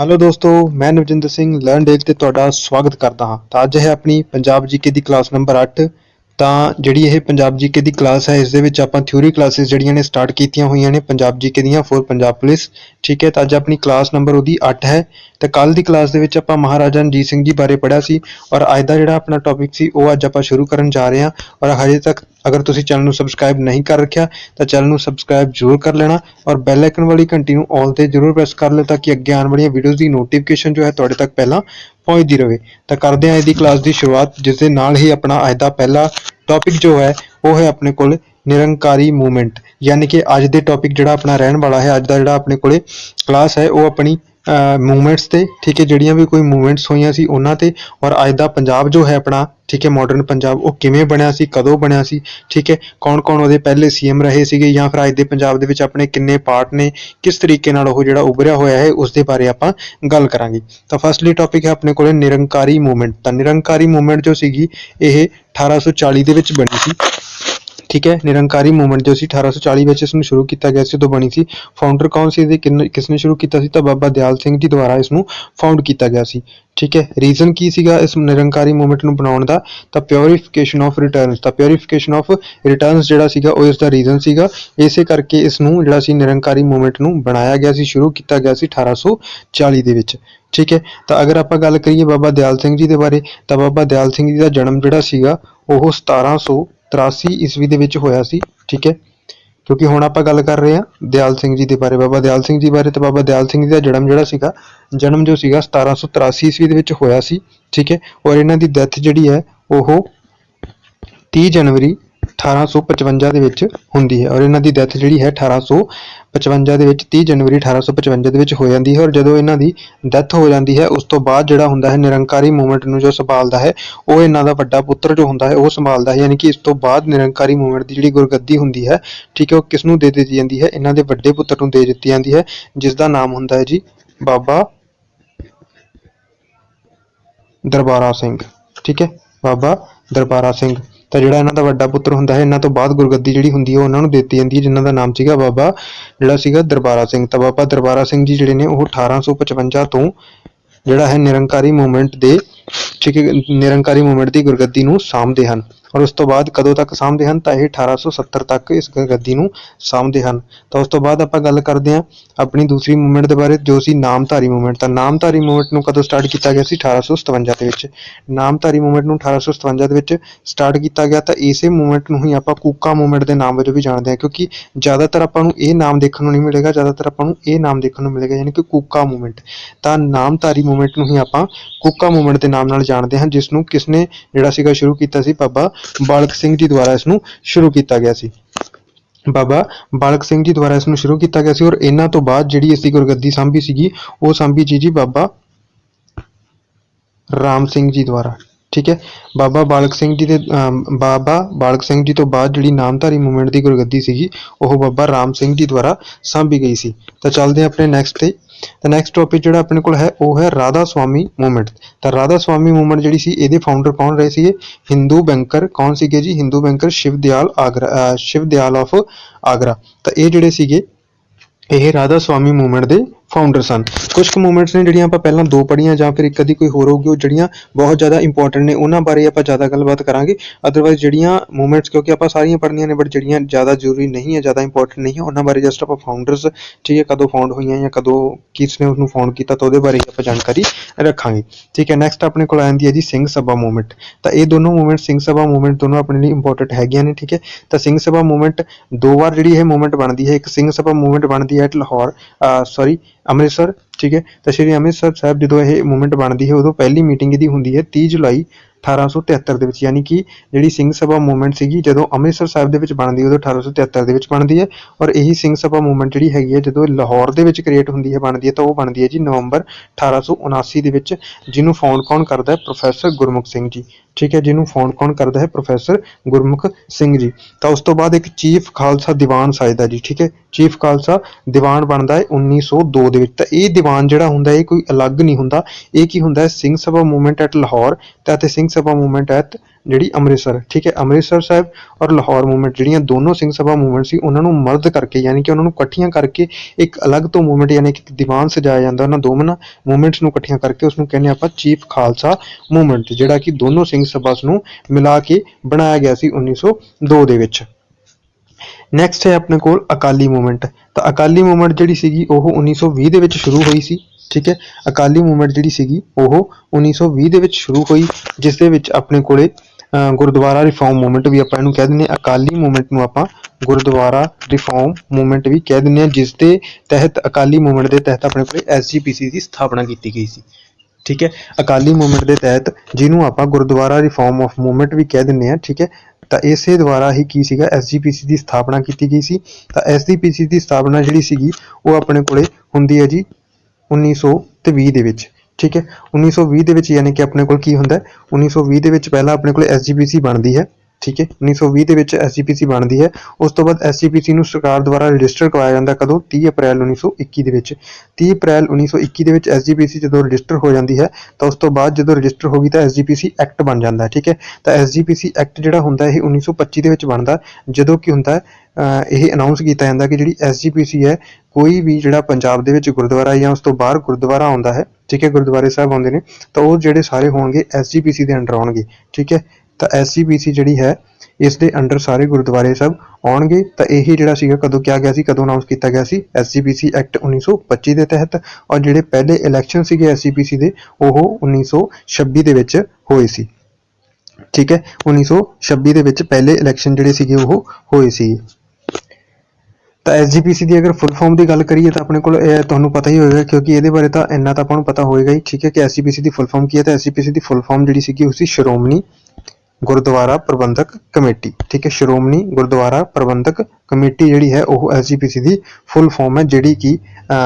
Hello ਦੋਸਤੋ, ਮੈਂ ਨਵਜਿੰਦਰ Singh learn ਡੇਕ ਤੇ ਤੁਹਾਡਾ ਸਵਾਗਤ ਕਰਦਾ ਹਾਂ। ਤਾਂ ਅੱਜ ਹੈ ਆਪਣੀ ਪੰਜਾਬ ਜੀਕੇ ਦੀ ਕਲਾਸ ਨੰਬਰ 8 ਤਾਂ ਜਿਹੜੀ ਇਹ ਪੰਜਾਬ ਜੀਕੇ ਦੀ ਕਲਾਸ ਹੈ, ਇਸ ਦੇ ਵਿੱਚ ਆਪਾਂ ਥਿਊਰੀ ਕਲਾਸਿਸ ਜਿਹੜੀਆਂ ਨੇ ਸਟਾਰਟ ਕੀਤੀਆਂ ਹੋਈਆਂ ਨੇ ਪੰਜਾਬ ਜੀਕੇ ਦੀਆਂ ਫੋਰ ਪੰਜਾਬ ਪੁਲਿਸ ਠੀਕ ਹੈ, ਤਾਂ ਅੱਜ ਆਪਣੀ ਕਲਾਸ ਨੰਬਰ ਉਹਦੀ 8 ਹੈ। ਤੇ ਕੱਲ ਦੀ ਕਲਾਸ ਦੇ ਵਿੱਚ ਆਪਾਂ ਮਹਾਰਾਜਾ ਰਣਜੀਤ ਸਿੰਘ ਜੀ ਬਾਰੇ ਪੜ੍ਹਿਆ ਸੀ ਔਰ ਅੱਜ ਦਾ ਜਿਹੜਾ ਆਪਣਾ ਟੌਪਿਕ ਸੀ, ਉਹ ਅੱਜ ਆਪਾਂ ਸ਼ੁਰੂ ਕਰਨ ਜਾ ਰਹੇ ਹਾਂ। ਔਰ ਹਜੇ ਤੱਕ ਅਗਰ ਤੁਸੀਂ ਚੈਨਲ ਨੂੰ ਸਬਸਕ੍ਰਾਈਬ ਨਹੀਂ ਕਰ ਰੱਖਿਆ, ਤਾਂ ਚੈਨਲ ਨੂੰ ਸਬਸਕ੍ਰਾਈਬ ਜ਼ਰੂਰ ਕਰ ਲੈਣਾ ਔਰ ਬੈਲ ਆਈਕਨ ਵਾਲੀ ਘੰਟੀ ਨੂੰ ਆਲ ਤੇ ਜ਼ਰੂਰ ਪ੍ਰੈਸ ਕਰ ਲਓ ਤਾਂ ਕਿ ਅੱਗੇ ਆਉਣ ਵਾਲੀਆਂ ਵੀਡੀਓਜ਼ ਦੀ ਨੋਟੀਫਿਕੇਸ਼ਨ ਜੋ ਹੈ ਤੁਹਾਡੇ ਤੱਕ ਪਹਿਲਾਂ ਪਹੁੰਚਦੀ ਰਹੇ ਤਾਂ ਕਰਦੇ ਹਾਂ ਇਹਦੀ ਕਲਾਸ ਦੀ ਸ਼ੁਰੂਆਤ ਜਿਸ ਦੇ ਨਾਲ ਹੀ ਆਪਣਾ ਅੱਜ ਦਾ ਪਹਿਲਾ ਟੌਪਿਕ ਜੋ ਹੈ, ਉਹ ਹੈ ਆਪਣੇ ਕੋਲ ਨਿਰੰਕਾਰੀ ਮੂਵਮੈਂਟ ਯਾਨੀ ਕਿ ਅੱਜ ਦੇ ਟੌਪਿਕ ਜਿਹੜਾ ਆਪਣਾ ਰਹਿਣ ਵਾਲਾ ਹੈ, ਅੱਜ ਦਾ ਜਿਹੜਾ ਆਪਣੇ ਕੋਲੇ ਕਲਾਸ ਹੈ, ਉਹ ਆਪਣੀ ਮੂਵਮੈਂਟਸ ਤੇ, ਠੀਕ ਹੈ, ਜਿਹੜੀਆਂ ਵੀ ਕੋਈ ਮੂਵਮੈਂਟਸ ਹੋਈਆਂ ਸੀ ਉਹਨਾਂ ਤੇ, ਔਰ ਅੱਜ ਦਾ ਪੰਜਾਬ ਜੋ ਹੈ ਆਪਣਾ, ਠੀਕ ਹੈ ਮਾਡਰਨ ਪੰਜਾਬ, ਉਹ ਕਿਵੇਂ ਬਣਿਆ ਸੀ, ਕਦੋਂ ਬਣਿਆ ਸੀ, ਠੀਕ ਹੈ ਕੌਣ ਕੌਣ ਉਹਦੇ ਪਹਿਲੇ ਸੀਐਮ ਰਹੇ ਸੀਗੇ, ਜਾਂ ਫਿਰ ਅੱਜ ਦੇ ਪੰਜਾਬ ਦੇ ਵਿੱਚ ਆਪਣੇ ਕਿੰਨੇ ਪਾਰਟ ਨੇ, ਕਿਸ ਤਰੀਕੇ ਨਾਲ ਉਹ ਜਿਹੜਾ ਉਭਰਿਆ ਹੋਇਆ ਹੈ ਉਸ ਦੇ ਬਾਰੇ ਆਪਾਂ ਗੱਲ ਕਰਾਂਗੇ। ਤਾਂ ਫਸਟਲੀ ਟੌਪਿਕ ਹੈ ਆਪਣੇ ਕੋਲੇ ਨਿਰੰਕਾਰੀ ਮੂਵਮੈਂਟ ਤਾਂ ਨਿਰੰਕਾਰੀ ਮੂਵਮੈਂਟ ਜੋ ਸੀਗੀ, ਇਹ 1840 ਦੇ ਵਿੱਚ ਬਣੀ ਸੀ। ਠੀਕ ਹੈ, ਨਿਰੰਕਾਰੀ ਮੂਵਮੈਂਟ ਜੋ ਸੀ 1840 ਵਿੱਚ ਇਸ ਨੂੰ ਸ਼ੁਰੂ ਕੀਤਾ ਗਿਆ ਸੀ, ਉਦੋਂ ਬਣੀ ਸੀ। ਫਾਊਂਡਰ ਕੌਣ ਸੀ ਇਹਦੇ, ਕਿੰਨ- ਕਿਸ ਨੇ ਸ਼ੁਰੂ ਕੀਤਾ ਸੀ? ਤਾਂ ਬਾਬਾ ਦਿਆਲ ਸਿੰਘ ਜੀ ਦੁਆਰਾ ਇਸ ਨੂੰ ਫਾਊਂਡ ਕੀਤਾ ਗਿਆ ਸੀ। ਠੀਕ ਹੈ ਰੀਜ਼ਨ ਕੀ ਸੀਗਾ ਇਸ ਨਿਰੰਕਾਰੀ ਮੂਵਮੈਂਟ ਨੂੰ ਬਣਾਉਣ ਦਾ? ਤਾਂ ਪਿਉਰੀਫਿਕੇਸ਼ਨ ਆਫ ਰਿਟਰਨਸ ਤਾਂ ਪਿਉਰੀਫਿਕੇਸ਼ਨ ਆਫ ਰਿਟਰਨਸ ਜਿਹੜਾ ਸੀਗਾ, ਉਹ ਇਸ ਦਾ ਰੀਜ਼ਨ ਸੀਗਾ। ਇਸੇ ਕਰਕੇ ਇਸ ਨੂੰ ਜਿਹੜਾ ਸੀ ਨਿਰੰਕਾਰੀ ਮੂਵਮੈਂਟ ਨੂੰ ਬਣਾਇਆ ਗਿਆ ਸੀ, ਸ਼ੁਰੂ ਕੀਤਾ ਗਿਆ ਸੀ 1840 ਦੇ ਵਿੱਚ। ਠੀਕ ਹੈ, ਤਾਂ ਅਗਰ ਆਪਾਂ ਗੱਲ ਕਰੀਏ ਬਾਬਾ ਦਿਆਲ ਸਿੰਘ ਜੀ ਦੇ ਬਾਰੇ, ਤਾਂ ਬਾਬਾ ਦਿਆਲ ਸਿੰਘ ਜੀ ਦਾ ਜਨਮ ਜਿਹੜਾ ਸੀਗਾ, ਉਹ 1783 ਈਸਵੀ ਦੇ ਵਿੱਚ ਹੋਇਆ ਸੀ, ਠੀਕ ਹੈ? ਕਿਉਂਕਿ ਹੁਣ ਆਪਾਂ ਗੱਲ ਕਰ ਰਹੇ ਹਾਂ ਦਿਆਲ ਸਿੰਘ ਜੀ ਦੇ ਬਾਰੇ। ਬਾਬਾ ਦਿਆਲ ਸਿੰਘ ਜੀ ਬਾਰੇ ਤਾਂ ਬਾਬਾ ਦਿਆਲ ਸਿੰਘ ਜੀ ਦਾ ਜਨਮ ਜਿਹੜਾ ਸੀਗਾ, ਜਨਮ ਜੋ ਸੀਗਾ 1783 ਈਸਵੀ ਦੇ ਵਿੱਚ ਹੋਇਆ ਸੀ, ਠੀਕ ਹੈ? ਔਰ ਇਹਨਾਂ ਦੀ ਡੈਥ ਜਿਹੜੀ ਹੈ, ਉਹ 30 ਜਨਵਰੀ 1855 ਦੇ ਵਿੱਚ ਹੁੰਦੀ ਹੈ ਔਰ ਇਹਨਾਂ ਦੀ ਡੈਥ ਜਿਹੜੀ ਹੈ 1855 ਦੇ ਵਿੱਚ 30 ਜਨਵਰੀ 1855 ਦੇ ਵਿੱਚ ਹੋ ਜਾਂਦੀ ਹੈ ਔਰ ਜਦੋਂ ਇਹਨਾਂ ਦੀ ਡੈਥ ਹੋ ਜਾਂਦੀ ਹੈ, ਉਸ ਤੋਂ ਬਾਅਦ ਜਿਹੜਾ ਹੁੰਦਾ ਹੈ ਨਿਰੰਕਾਰੀ ਮੂਵਮੈਂਟ ਨੂੰ ਜੋ ਸੰਭਾਲਦਾ ਹੈ, ਉਹ ਇਹਨਾਂ ਦਾ ਵੱਡਾ ਪੁੱਤਰ ਜੋ ਹੁੰਦਾ ਹੈ, ਉਹ ਸੰਭਾਲਦਾ ਹੈ, ਯਾਨੀ ਕਿ ਇਸ ਤੋਂ ਬਾਅਦ ਨਿਰੰਕਾਰੀ ਮੂਵਮੈਂਟ ਦੀ ਜਿਹੜੀ ਗੁਰਗੱਦੀ ਹੁੰਦੀ ਹੈ, ਠੀਕ ਹੈ, ਉਹ ਕਿਸ ਨੂੰ ਦੇ ਦਿੱਤੀ ਜਾਂਦੀ ਹੈ? ਇਹਨਾਂ ਦੇ ਵੱਡੇ ਪੁੱਤਰ ਨੂੰ ਦੇ ਦਿੱਤੀ ਜਾਂਦੀ ਹੈ, ਜਿਸ ਦਾ ਨਾਮ ਹੁੰਦਾ ਹੈ ਜੀ ਬਾਬਾ ਦਰਬਾਰਾ ਸਿੰਘ, ਠੀਕ ਹੈ, ਬਾਬਾ ਦਰਬਾਰਾ ਸਿੰਘ। ਤਾਂ ਜਿਹੜਾ ਇਹਨਾਂ ਦਾ ਵੱਡਾ ਪੁੱਤਰ ਹੁੰਦਾ ਹੈ, ਇਹਨਾਂ ਤੋਂ ਬਾਅਦ ਗੁਰਗੱਦੀ ਜਿਹੜੀ ਹੁੰਦੀ ਹੈ, ਉਹਨਾਂ ਨੂੰ ਦਿੱਤੀ ਜਾਂਦੀ ਹੈ, ਜਿਨ੍ਹਾਂ ਦਾ ਨਾਮ ਸੀਗਾ ਬਾਬਾ, ਜਿਹੜਾ ਸੀਗਾ ਦਰਬਾਰਾ ਸਿੰਘ। ਤਾਂ ਬਾਬਾ ਦਰਬਾਰਾ ਸਿੰਘ ਜੀ ਜਿਹੜੇ ਨੇ, ਉਹ 1855 ਤੋਂ ਜਿਹੜਾ ਹੈ ਨਿਰੰਕਾਰੀ ਮੂਵਮੈਂਟ ਦੇ, ਠੀਕ ਹੈ, ਨਿਰੰਕਾਰੀ ਮੂਵਮੈਂਟ ਦੀ ਗੁਰਗੱਦੀ ਨੂੰ ਸਾਂਭਦੇ ਹਨ। ਔਰ ਉਸ ਤੋਂ ਬਾਅਦ ਕਦੋਂ ਤੱਕ ਸਾਂਭਦੇ ਹਨ, ਤਾਂ ਇਹ 1870 ਤੱਕ ਇਸ ਗੱਦੀ ਨੂੰ ਸਾਂਭਦੇ ਹਨ। ਤਾਂ ਉਸ ਤੋਂ ਬਾਅਦ ਆਪਾਂ ਗੱਲ ਕਰਦੇ ਹਾਂ ਆਪਣੀ ਦੂਸਰੀ ਮੂਵਮੈਂਟ ਦੇ ਬਾਰੇ, ਜੋ ਸੀ ਨਾਮਧਾਰੀ ਮੂਵਮੈਂਟ ਤਾਂ ਨਾਮਧਾਰੀ ਮੂਵਮੈਂਟ ਨੂੰ ਕਦੋਂ ਸਟਾਰਟ ਕੀਤਾ ਗਿਆ ਸੀ? 1857 ਦੇ ਵਿੱਚ। ਨਾਮਧਾਰੀ ਮੂਵਮੈਂਟ ਨੂੰ 1857 ਦੇ ਵਿੱਚ ਸਟਾਰਟ ਕੀਤਾ ਗਿਆ, ਤਾਂ ਇਸੇ ਮੂਵਮੈਂਟ ਨੂੰ ਹੀ ਆਪਾਂ ਕੂਕਾ ਮੂਵਮੈਂਟ ਦੇ ਨਾਮ ਵਜੋਂ ਵੀ ਜਾਣਦੇ ਹਾਂ, ਕਿਉਂਕਿ ਜ਼ਿਆਦਾਤਰ ਆਪਾਂ ਨੂੰ ਇਹ ਨਾਮ ਦੇਖਣ ਨੂੰ ਨਹੀਂ ਮਿਲੇਗਾ, ਜ਼ਿਆਦਾਤਰ ਆਪਾਂ ਨੂੰ ਇਹ ਨਾਮ ਦੇਖਣ ਨੂੰ ਮਿਲੇਗਾ, ਯਾਨੀ ਕਿ ਕੂਕਾ ਮੂਵਮੈਂਟ ਤਾਂ ਨਾਮਧਾਰੀ ਮੂਵਮੈਂਟ ਨੂੰ ਹੀ ਆਪਾਂ ਕੂਕਾ ਮੂਵਮੈਂਟ ਦੇ ਨਾਮ ਨਾਲ ਜਾਣਦੇ ਹਾਂ, ਜਿਸ ਨੂੰ ਕਿਸਨੇ ਜਿਹੜਾ ਸੀਗਾ ਸ਼ੁਰੂ ਕੀਤਾ ਸੀ? ਬਾਬਾ ਬਾਲਕ ਸਿੰਘ ਜੀ ਦੁਆਰਾ ਇਸ ਨੂੰ ਸ਼ੁਰੂ ਕੀਤਾ ਗਿਆ ਸੀ। ਬਾਬਾ ਬਾਲਕ ਸਿੰਘ ਜੀ ਦੁਆਰਾ ਇਸ ਨੂੰ ਸ਼ੁਰੂ ਕੀਤਾ ਗਿਆ ਸੀ ਔਰ ਇਹਨਾਂ ਤੋਂ ਬਾਅਦ ਜਿਹੜੀ ਅਸੀਂ ਗੁਰਗੱਦੀ ਸਾਂਭੀ ਸੀਗੀ ਉਹ ਸਾਂਭੀ ਜੀ ਜੀ ਬਾਬਾ ਰਾਮ ਸਿੰਘ ਜੀ ਦੁਆਰਾ ਠੀਕ ਹੈ? ਬਾਬਾ ਬਾਲਕ ਸਿੰਘ ਜੀ ਦੇ ਅਮ, ਬਾਬਾ ਬਾਲਕ ਸਿੰਘ ਜੀ ਤੋਂ ਬਾਅਦ ਜਿਹੜੀ ਨਾਮਧਾਰੀ ਮੂਵਮੈਂਟ ਦੀ ਗੁਰਗੱਦੀ ਸੀਗੀ ਉਹ ਬਾਬਾ ਰਾਮ ਸਿੰਘ ਜੀ ਦੁਆਰਾ ਸਾਂਭੀ ਗਈ ਸੀ। ਤਾਂ ਚੱਲਦੇ ਹਾਂ ਆਪਣੇ ਨੈਕਸਟ ਤੇ। ਤਾਂ ਨੈਕਸਟ ਟੌਪਿਕ ਜਿਹੜਾ ਆਪਣੇ ਕੋਲ ਹੈ, ਉਹ ਹੈ ਰਾਧਾ ਸਵਾਮੀ ਮੂਵਮੈਂਟ ਤਾਂ ਰਾਧਾ ਸਵਾਮੀ ਮੂਵਮੈਂਟ ਜਿਹੜੀ ਸੀ, ਇਹਦੇ ਫਾਊਂਡਰ ਕੌਣ ਰਹੇ ਸੀਗੇ? ਹਿੰਦੂ ਬੈਂਕਰ ਕੌਣ ਸੀਗੇ ਜੀ? ਹਿੰਦੂ ਬੈਂਕਰ ਸ਼ਿਵ ਦਿਆਲ ਆਗਰਾ, ਅਹ ਸ਼ਿਵ ਦਿਆਲ ਆਫ ਆਗਰਾ। ਤਾਂ ਇਹ ਜਿਹੜੇ ਸੀਗੇ, ਇਹ ਰਾਧਾ ਸਵਾਮੀ ਮੂਵਮੈਂਟ ਦੇ ਫਾਊਂਡਰ ਸਨ। ਕੁਝ ਕੁ ਮੂਵਮੈਂਟਸ ਨੇ ਜਿਹੜੀਆਂ ਆਪਾਂ ਪਹਿਲਾਂ ਦੋ ਪੜ੍ਹੀਆਂ ਜਾਂ ਫਿਰ ਇੱਕ ਅੱਧੀ ਕੋਈ ਹੋਰ ਹੋਊਗੀ, ਉਹ ਜਿਹੜੀਆਂ ਬਹੁਤ ਜ਼ਿਆਦਾ ਇੰਪੋਰਟੈਂਟ ਨੇ, ਉਹਨਾਂ ਬਾਰੇ ਆਪਾਂ ਜ਼ਿਆਦਾ ਗੱਲਬਾਤ ਕਰਾਂਗੇ। ਅਦਰਵਾਈਜ਼ ਜਿਹੜੀਆਂ ਮੂਵਮੈਂਟਸ ਕਿਉਂਕਿ ਆਪਾਂ ਸਾਰੀਆਂ ਪੜ੍ਹਨੀਆਂ ਨੇ ਬਟ ਜਿਹੜੀਆਂ ਜ਼ਿਆਦਾ ਜ਼ਰੂਰੀ ਨਹੀਂ ਹੈ, ਜ਼ਿਆਦਾ ਇੰਪੋਰਟੈਂਟ ਨਹੀਂ ਹੈ, ਉਹਨਾਂ ਬਾਰੇ ਜਸਟ ਆਪਾਂ ਫਾਊਂਡਰਸ ਠੀਕ ਹੈ ਕਦੋਂ ਫਾਊਂਡ ਹੋਈਆਂ ਜਾਂ ਕਦੋਂ ਕਿਸ ਨੇ ਉਹਨੂੰ ਫਾਊਂਡ ਕੀਤਾ, ਤਾਂ ਉਹਦੇ ਬਾਰੇ ਆਪਾਂ ਜਾਣਕਾਰੀ ਰੱਖਾਂਗੇ। ਠੀਕ ਹੈ ਨੈਕਸਟ ਆਪਣੇ ਕੋਲ ਆ ਜਾਂਦੀ ਹੈ ਜੀ ਸਿੰਘ ਸਭਾ ਮੂਵਮੈਂਟ ਤਾਂ ਇਹ ਦੋਨੋਂ ਮੂਵਮੈਂਟ ਸਿੰਘ ਸਭਾ ਮੂਵਮੈਂਟ ਦੋਨੋਂ ਆਪਣੇ ਲਈ ਇੰਪੋਰਟੈਂਟ ਹੈਗੀਆਂ ਨੇ, ਠੀਕ ਹੈ। ਤਾਂ ਸਿੰਘ ਸਭਾ ਮੂਵਮੈਂਟ ਦੋ ਵਾਰ ਜਿਹੜੀ ਇਹ ਮੂਵਮੈਂਟ ਬਣਦੀ ਹੈ, ਇੱਕ ਸਿੰਘ ਸਭਾ ਮੂਵਮੈਂਟ ਬਣਦੀ ਹੈ ਲਾਹੌਰ ਸੌਰੀ ਅੰਮ੍ਰਿਤਸਰ ਠੀਕ ਹੈ? ਤਾਂ ਸ਼੍ਰੀ ਅੰਮ੍ਰਿਤਸਰ ਸਾਹਿਬ ਜਦੋਂ ਇਹ ਮੂਵਮੈਂਟ ਬਣਦੀ ਹੈ, ਉਦੋਂ ਪਹਿਲੀ ਮੀਟਿੰਗ ਇਹਦੀ ਹੁੰਦੀ ਹੈ 30 ਜੁਲਾਈ 1873 ਦੇ ਵਿੱਚ, ਯਾਨੀ ਕਿ ਜਿਹੜੀ ਸਿੰਘ ਸਭਾ ਮੂਵਮੈਂਟ ਸੀਗੀ, ਜਦੋਂ ਅੰਮ੍ਰਿਤਸਰ ਸਾਹਿਬ ਦੇ ਵਿੱਚ ਬਣਦੀ ਹੈ, ਉਦੋਂ 1873 ਦੇ ਵਿੱਚ ਬਣਦੀ ਹੈ ਔਰ ਇਹੀ ਸਿੰਘ ਸਭਾ ਮੂਵਮੈਂਟ ਜਿਹੜੀ ਹੈਗੀ ਹੈ, ਜਦੋਂ ਲਾਹੌਰ ਦੇ ਵਿੱਚ ਕ੍ਰੀਏਟ ਹੁੰਦੀ ਹੈ, ਬਣਦੀ ਹੈ, ਤਾਂ ਉਹ ਬਣਦੀ ਹੈ ਜੀ ਨਵੰਬਰ 1879 ਦੇ ਵਿੱਚ, ਜਿਹਨੂੰ ਫਾਊਂਡ ਕੌਣ ਕਰਦਾ ਹੈ ਪ੍ਰੋਫੈਸਰ ਗੁਰਮੁਖ ਸਿੰਘ ਜੀ। ਠੀਕ ਹੈ? ਜਿਹਨੂੰ ਫਾਊਂਡ ਕੌਣ ਕਰਦਾ ਹੈ ਪ੍ਰੋਫੈਸਰ ਗੁਰਮੁਖ ਸਿੰਘ ਜੀ। ਤਾਂ ਉਸ ਤੋਂ ਬਾਅਦ ਇੱਕ ਚੀਫ ਖਾਲਸਾ ਦੀਵਾਨ ਸਾਜਦਾ ਜੀ, ਠੀਕ ਹੈ? ਚੀਫ ਖਾਲਸਾ ਦੀਵਾਨ ਬਣਦਾ ਹੈ 1902 ਦੇ ਵਿੱਚ। ਤਾਂ ਇਹ ਦੀਵਾਨ ਤੂਫਾਨ ਜਿਹੜਾ ਹੁੰਦਾ, ਇਹ ਕੋਈ ਅਲੱਗ ਨਹੀਂ ਹੁੰਦਾ। ਇਹ ਕੀ ਹੁੰਦਾ ਹੈ? ਸਿੰਘ ਸਭਾ ਮੂਵਮੈਂਟ ਐਟ ਲਾਹੌਰ ਤੇ ਅਤੇ ਸਿੰਘ ਸਭਾ ਮੂਵਮੈਂਟ ਐਟ ਜਿਹੜੀ ਅੰਮ੍ਰਿਤਸਰ। ਠੀਕ ਹੈ, ਅੰਮ੍ਰਿਤਸਰ ਸਾਹਿਬ ਔਰ ਲਾਹੌਰ ਮੂਵਮੈਂਟ ਜਿਹੜੀਆਂ ਦੋਨੋਂ ਸਿੰਘ ਸਭਾ ਮੂਵਮੈਂਟ ਸੀ, ਉਹਨਾਂ ਨੂੰ ਮਰਦ ਕਰਕੇ ਯਾਨੀ ਕਿ ਉਹਨਾਂ ਨੂੰ ਇਕੱਠੀਆਂ ਕਰਕੇ ਇੱਕ ਅਲੱਗ ਤੋਂ ਮੂਵਮੈਂਟ ਯਾਨੀ ਕਿ ਦੀਵਾਨ ਸਜਾਇਆ ਜਾਂਦਾ, ਉਹਨਾਂ ਦੋਵਾਂ ਮੂਵਮੈਂਟਸ ਨੂੰ ਇਕੱਠੀਆਂ ਕਰਕੇ ਉਸ ਨੂੰ ਕਹਿੰਦੇ ਆਪਾਂ ਚੀਫ ਖਾਲਸਾ ਮੂਵਮੈਂਟ ਜਿਹੜਾ ਕਿ ਦੋਨੋਂ ਸਿੰਘ ਸਭਾਸ ਨੂੰ ਮਿਲਾ ਕੇ ਬਣਾਇਆ ਗਿਆ ਸੀ 1902 ਦੇ ਵਿੱਚ। ਨੈਕਸਟ ਹੈ ਆਪਣੇ ਕੋਲ ਅਕਾਲੀ ਮੂਵਮੈਂਟ ਤਾਂ ਅਕਾਲੀ ਮੂਵਮੈਂਟ ਜਿਹੜੀ ਸੀਗੀ ਉਹ 1920 ਦੇ ਵਿੱਚ ਸ਼ੁਰੂ ਹੋਈ ਸੀ ਠੀਕ ਹੈ? ਅਕਾਲੀ ਮੂਵਮੈਂਟ ਜਿਹੜੀ ਸੀਗੀ ਉਹ 1920 ਦੇ ਵਿੱਚ ਸ਼ੁਰੂ ਹੋਈ ਜਿਸ ਦੇ ਵਿੱਚ ਆਪਣੇ ਕੋਲੇ ਅਹ, ਗੁਰਦੁਆਰਾ ਰਿਫਾਰਮ ਮੂਵਮੈਂਟ ਵੀ ਆਪਾਂ ਇਹਨੂੰ ਕਹਿ ਦਿੰਦੇ ਹਾਂ। ਅਕਾਲੀ ਮੂਵਮੈਂਟ ਨੂੰ ਆਪਾਂ ਗੁਰਦੁਆਰਾ ਰਿਫਾਰਮ ਮੂਵਮੈਂਟ ਵੀ ਕਹਿ ਦਿੰਦੇ ਹਾਂ ਜਿਸ ਦੇ ਤਹਿਤ ਅਕਾਲੀ ਮੂਵਮੈਂਟ ਦੇ ਤਹਿਤ ਆਪਣੇ ਕੋਲੇ ਐਸਜੀਪੀਸੀ ਦੀ ਸਥਾਪਨਾ ਕੀਤੀ ਗਈ ਸੀ। ਠੀਕ ਹੈ? ਅਕਾਲੀ ਮੂਵਮੈਂਟ ਦੇ ਤਹਿਤ ਜਿਹਨੂੰ ਆਪਾਂ ਗੁਰਦੁਆਰਾ ਰਿਫਾਰਮ ਆਫ ਮੂਵਮੈਂਟ ਵੀ ਕਹਿ ਦਿੰਦੇ ਹਾਂ ਠੀਕ ਹੈ? ਤਾਂ ਇਸੇ ਦੁਆਰਾ ਹੀ ਕੀ ਸੀਗਾ ਐਸਜੀਪੀਸੀ ਦੀ ਸਥਾਪਨਾ ਕੀਤੀ ਗਈ ਸੀ। ਤਾਂ ਐਸਜੀਪੀਸੀ ਦੀ ਸਥਾਪਨਾ ਜਿਹੜੀ ਸੀਗੀ, ਉਹ ਆਪਣੇ ਕੋਲੇ ਹੁੰਦੀ ਹੈ ਜੀ 1920 ਦੇ ਵਿੱਚ, ਠੀਕ ਹੈ? 1920 ਦੇ ਵਿੱਚ ਯਾਨੀ ਕਿ ਆਪਣੇ ਕੋਲ ਕੀ ਹੁੰਦਾ ਹੈ? 1920 ਦੇ ਵਿੱਚ ਪਹਿਲਾਂ ਆਪਣੇ ਕੋਲ ਐਸਜੀਪੀਸੀ ਬਣਦੀ ਹੈ। ਠੀਕ ਹੈ? 1920 ਦੇ ਵਿੱਚ ਐਸਜੀਪੀਸੀ ਬਣਦੀ ਹੈ। ਉਸ ਤੋਂ ਬਾਅਦ ਐਸਜੀਪੀਸੀ ਨੂੰ ਸਰਕਾਰ ਦੁਆਰਾ ਰਜਿਸਟਰ ਕਰਵਾਇਆ ਜਾਂਦਾ ਕਦੋਂ? 30 ਅਪ੍ਰੈਲ 1921 ਦੇ ਵਿੱਚ। 30 ਅਪ੍ਰੈਲ 1921 ਦੇ ਵਿੱਚ ਐਸਜੀਪੀਸੀ ਜਦੋਂ ਰਜਿਸਟਰ ਹੋ ਜਾਂਦੀ ਹੈ, ਤਾਂ ਉਸ ਤੋਂ ਬਾਅਦ ਜਦੋਂ ਰਜਿਸਟਰ ਹੋ ਗਈ ਤਾਂ ਐਸਜੀਪੀਸੀ ਐਕਟ ਬਣ ਜਾਂਦਾ ਹੈ, ਠੀਕ ਹੈ? ਤਾਂ ਐਸਜੀਪੀਸੀ ਐਕਟ ਜਿਹੜਾ ਹੁੰਦਾ ਇਹ 1925 ਦੇ ਵਿੱਚ ਬਣਦਾ, ਜਦੋਂ ਕਿ ਹੁੰਦਾ ਇਹ ਅਨਾਉਂਸ ਕੀਤਾ ਜਾਂਦਾ ਕਿ ਜਿਹੜੀ ਐਸਜੀਪੀਸੀ ਹੈ, ਕੋਈ ਵੀ ਜਿਹੜਾ ਪੰਜਾਬ ਦੇ ਵਿੱਚ ਗੁਰਦੁਆਰਾ ਜਾਂ ਉਸ ਤੋਂ ਬਾਹਰ ਗੁਰਦੁਆਰਾ ਆਉਂਦਾ ਹੈ, ਠੀਕ ਹੈ? ਗੁਰਦੁਆਰੇ ਸਾਹਿਬ ਆਉਂਦੇ ਨੇ, ਤਾਂ ਉਹ ਜਿਹੜੇ ਸਾਰੇ ਹੋਣਗੇ ਐਸਜੀਪੀਸੀ ਦੇ ਅੰਡਰ ਆਉਣਗੇ, ਠੀਕ ਹੈ? ਤਾਂ ਐਸਜੀਪੀਸੀ ਜਿਹੜੀ ਹੈ ਇਸ ਦੇ ਅੰਡਰ ਸਾਰੇ ਗੁਰਦੁਆਰੇ ਸਭ ਆਉਣਗੇ। ਤਾਂ ਇਹੀ ਜਿਹੜਾ ਸੀਗਾ, ਕਦੋਂ ਕਿਹਾ ਗਿਆ ਸੀ, ਕਦੋਂ ਅਨਾਉਂਸ ਕੀਤਾ ਗਿਆ ਸੀ? ਐਸਜੀਪੀਸੀ ਐਕਟ 1925 ਦੇ ਤਹਿਤ। ਔਰ ਜਿਹੜੇ ਪਹਿਲੇ ਇਲੈਕਸ਼ਨ ਸੀਗੇ ਐਸਜੀਪੀਸੀ ਦੇ, ਉਹ 1926 ਦੇ ਵਿੱਚ ਹੋਏ ਸੀ। ਠੀਕ ਹੈ? 1926 ਦੇ ਵਿੱਚ ਪਹਿਲੇ ਇਲੈਕਸ਼ਨ ਜਿਹੜੇ ਸੀਗੇ, ਉਹ ਹੋਏ ਸੀ। ਤਾਂ ਐਸਜੀਪੀਸੀ ਦੀ ਅਗਰ ਫੁੱਲ ਫਾਰਮ ਦੀ ਗੱਲ ਕਰੀਏ, ਤਾਂ ਆਪਣੇ ਕੋਲ ਇਹ ਤੁਹਾਨੂੰ ਪਤਾ ਹੀ ਹੋਵੇਗਾ ਕਿਉਂਕਿ ਇਹਦੇ ਬਾਰੇ ਤਾਂ ਇੰਨਾ ਤਾਂ ਆਪਾਂ ਨੂੰ ਪਤਾ ਹੋਏਗਾ ਹੀ। ਠੀਕ ਹੈ ਕਿ ਐਸਜੀਪੀਸੀ ਦੀ ਫੁੱਲ ਫਾਰਮ ਕੀ ਹੈ? ਤਾਂ ਐਸਜੀਪੀਸੀ ਦੀ ਫੁੱਲ ਫਾਰਮ ਜਿਹੜੀ ਸੀਗੀ, ਉਹ ਸੀ ਸ਼੍ਰੋਮਣੀ ਗੁਰਦੁਆਰਾ ਪ੍ਰਬੰਧਕ ਕਮੇਟੀ। ਠੀਕ ਹੈ, ਸ਼੍ਰੋਮਣੀ ਗੁਰਦੁਆਰਾ ਪ੍ਰਬੰਧਕ ਕਮੇਟੀ ਜਿਹੜੀ ਹੈ, ਉਹ ਐਸਜੀਪੀਸੀ ਦੀ ਫੁੱਲ ਫਾਰਮ ਹੈ, ਜਿਹੜੀ ਕਿ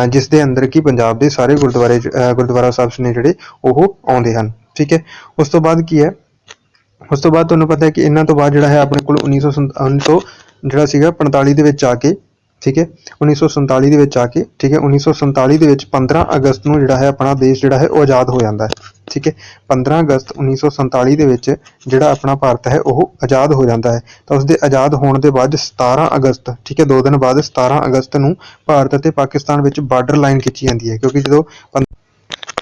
ਜਿਸ ਦੇ ਅੰਦਰ ਕੀ ਪੰਜਾਬ ਦੇ ਸਾਰੇ ਗੁਰਦੁਆਰੇ ਗੁਰਦੁਆਰਾ ਸਾਹਿਬ ਨੇ ਜਿਹੜੇ, ਉਹ ਆਉਂਦੇ ਹਨ। ਠੀਕ ਹੈ, ਉਸ ਤੋਂ ਬਾਅਦ ਕੀ ਹੈ? ਉਸ ਤੋਂ ਬਾਅਦ ਤੁਹਾਨੂੰ ਪਤਾ ਹੈ ਕਿ ਇਹਨਾਂ ਤੋਂ ਬਾਅਦ ਜਿਹੜਾ ਹੈ, ਆਪਣੇ ਕੋਲ 1947 ਜਿਹੜਾ ਸੀਗਾ 45 ਦੇ ਵਿੱਚ ਆ ਕੇ ਠੀਕ ਹੈ? 1947 ਦੇ ਵਿੱਚ ਆ ਕੇ, ਠੀਕ ਹੈ? 1947 ਦੇ ਵਿੱਚ 15 ਅਗਸਤ ਨੂੰ ਜਿਹੜਾ ਹੈ ਆਪਣਾ ਦੇਸ਼ ਜਿਹੜਾ ਹੈ ਉਹ ਆਜ਼ਾਦ ਹੋ ਜਾਂਦਾ ਹੈ, ਠੀਕ ਹੈ? 15 ਅਗਸਤ 1947 ਦੇ ਵਿੱਚ ਜਿਹੜਾ ਆਪਣਾ ਭਾਰਤ ਹੈ ਉਹ ਆਜ਼ਾਦ ਹੋ ਜਾਂਦਾ ਹੈ। ਤਾਂ ਉਸ ਦੇ ਆਜ਼ਾਦ ਹੋਣ ਦੇ ਬਾਅਦ 17 ਅਗਸਤ, ਠੀਕ ਹੈ? ਦੋ ਦਿਨ ਬਾਅਦ 17 ਅਗਸਤ ਨੂੰ ਭਾਰਤ ਅਤੇ ਪਾਕਿਸਤਾਨ ਵਿੱਚ ਬਾਰਡਰ ਲਾਈਨ ਖਿੱਚੀ ਜਾਂਦੀ ਹੈ, ਕਿਉਂਕਿ ਜਦੋਂ ਪੰ-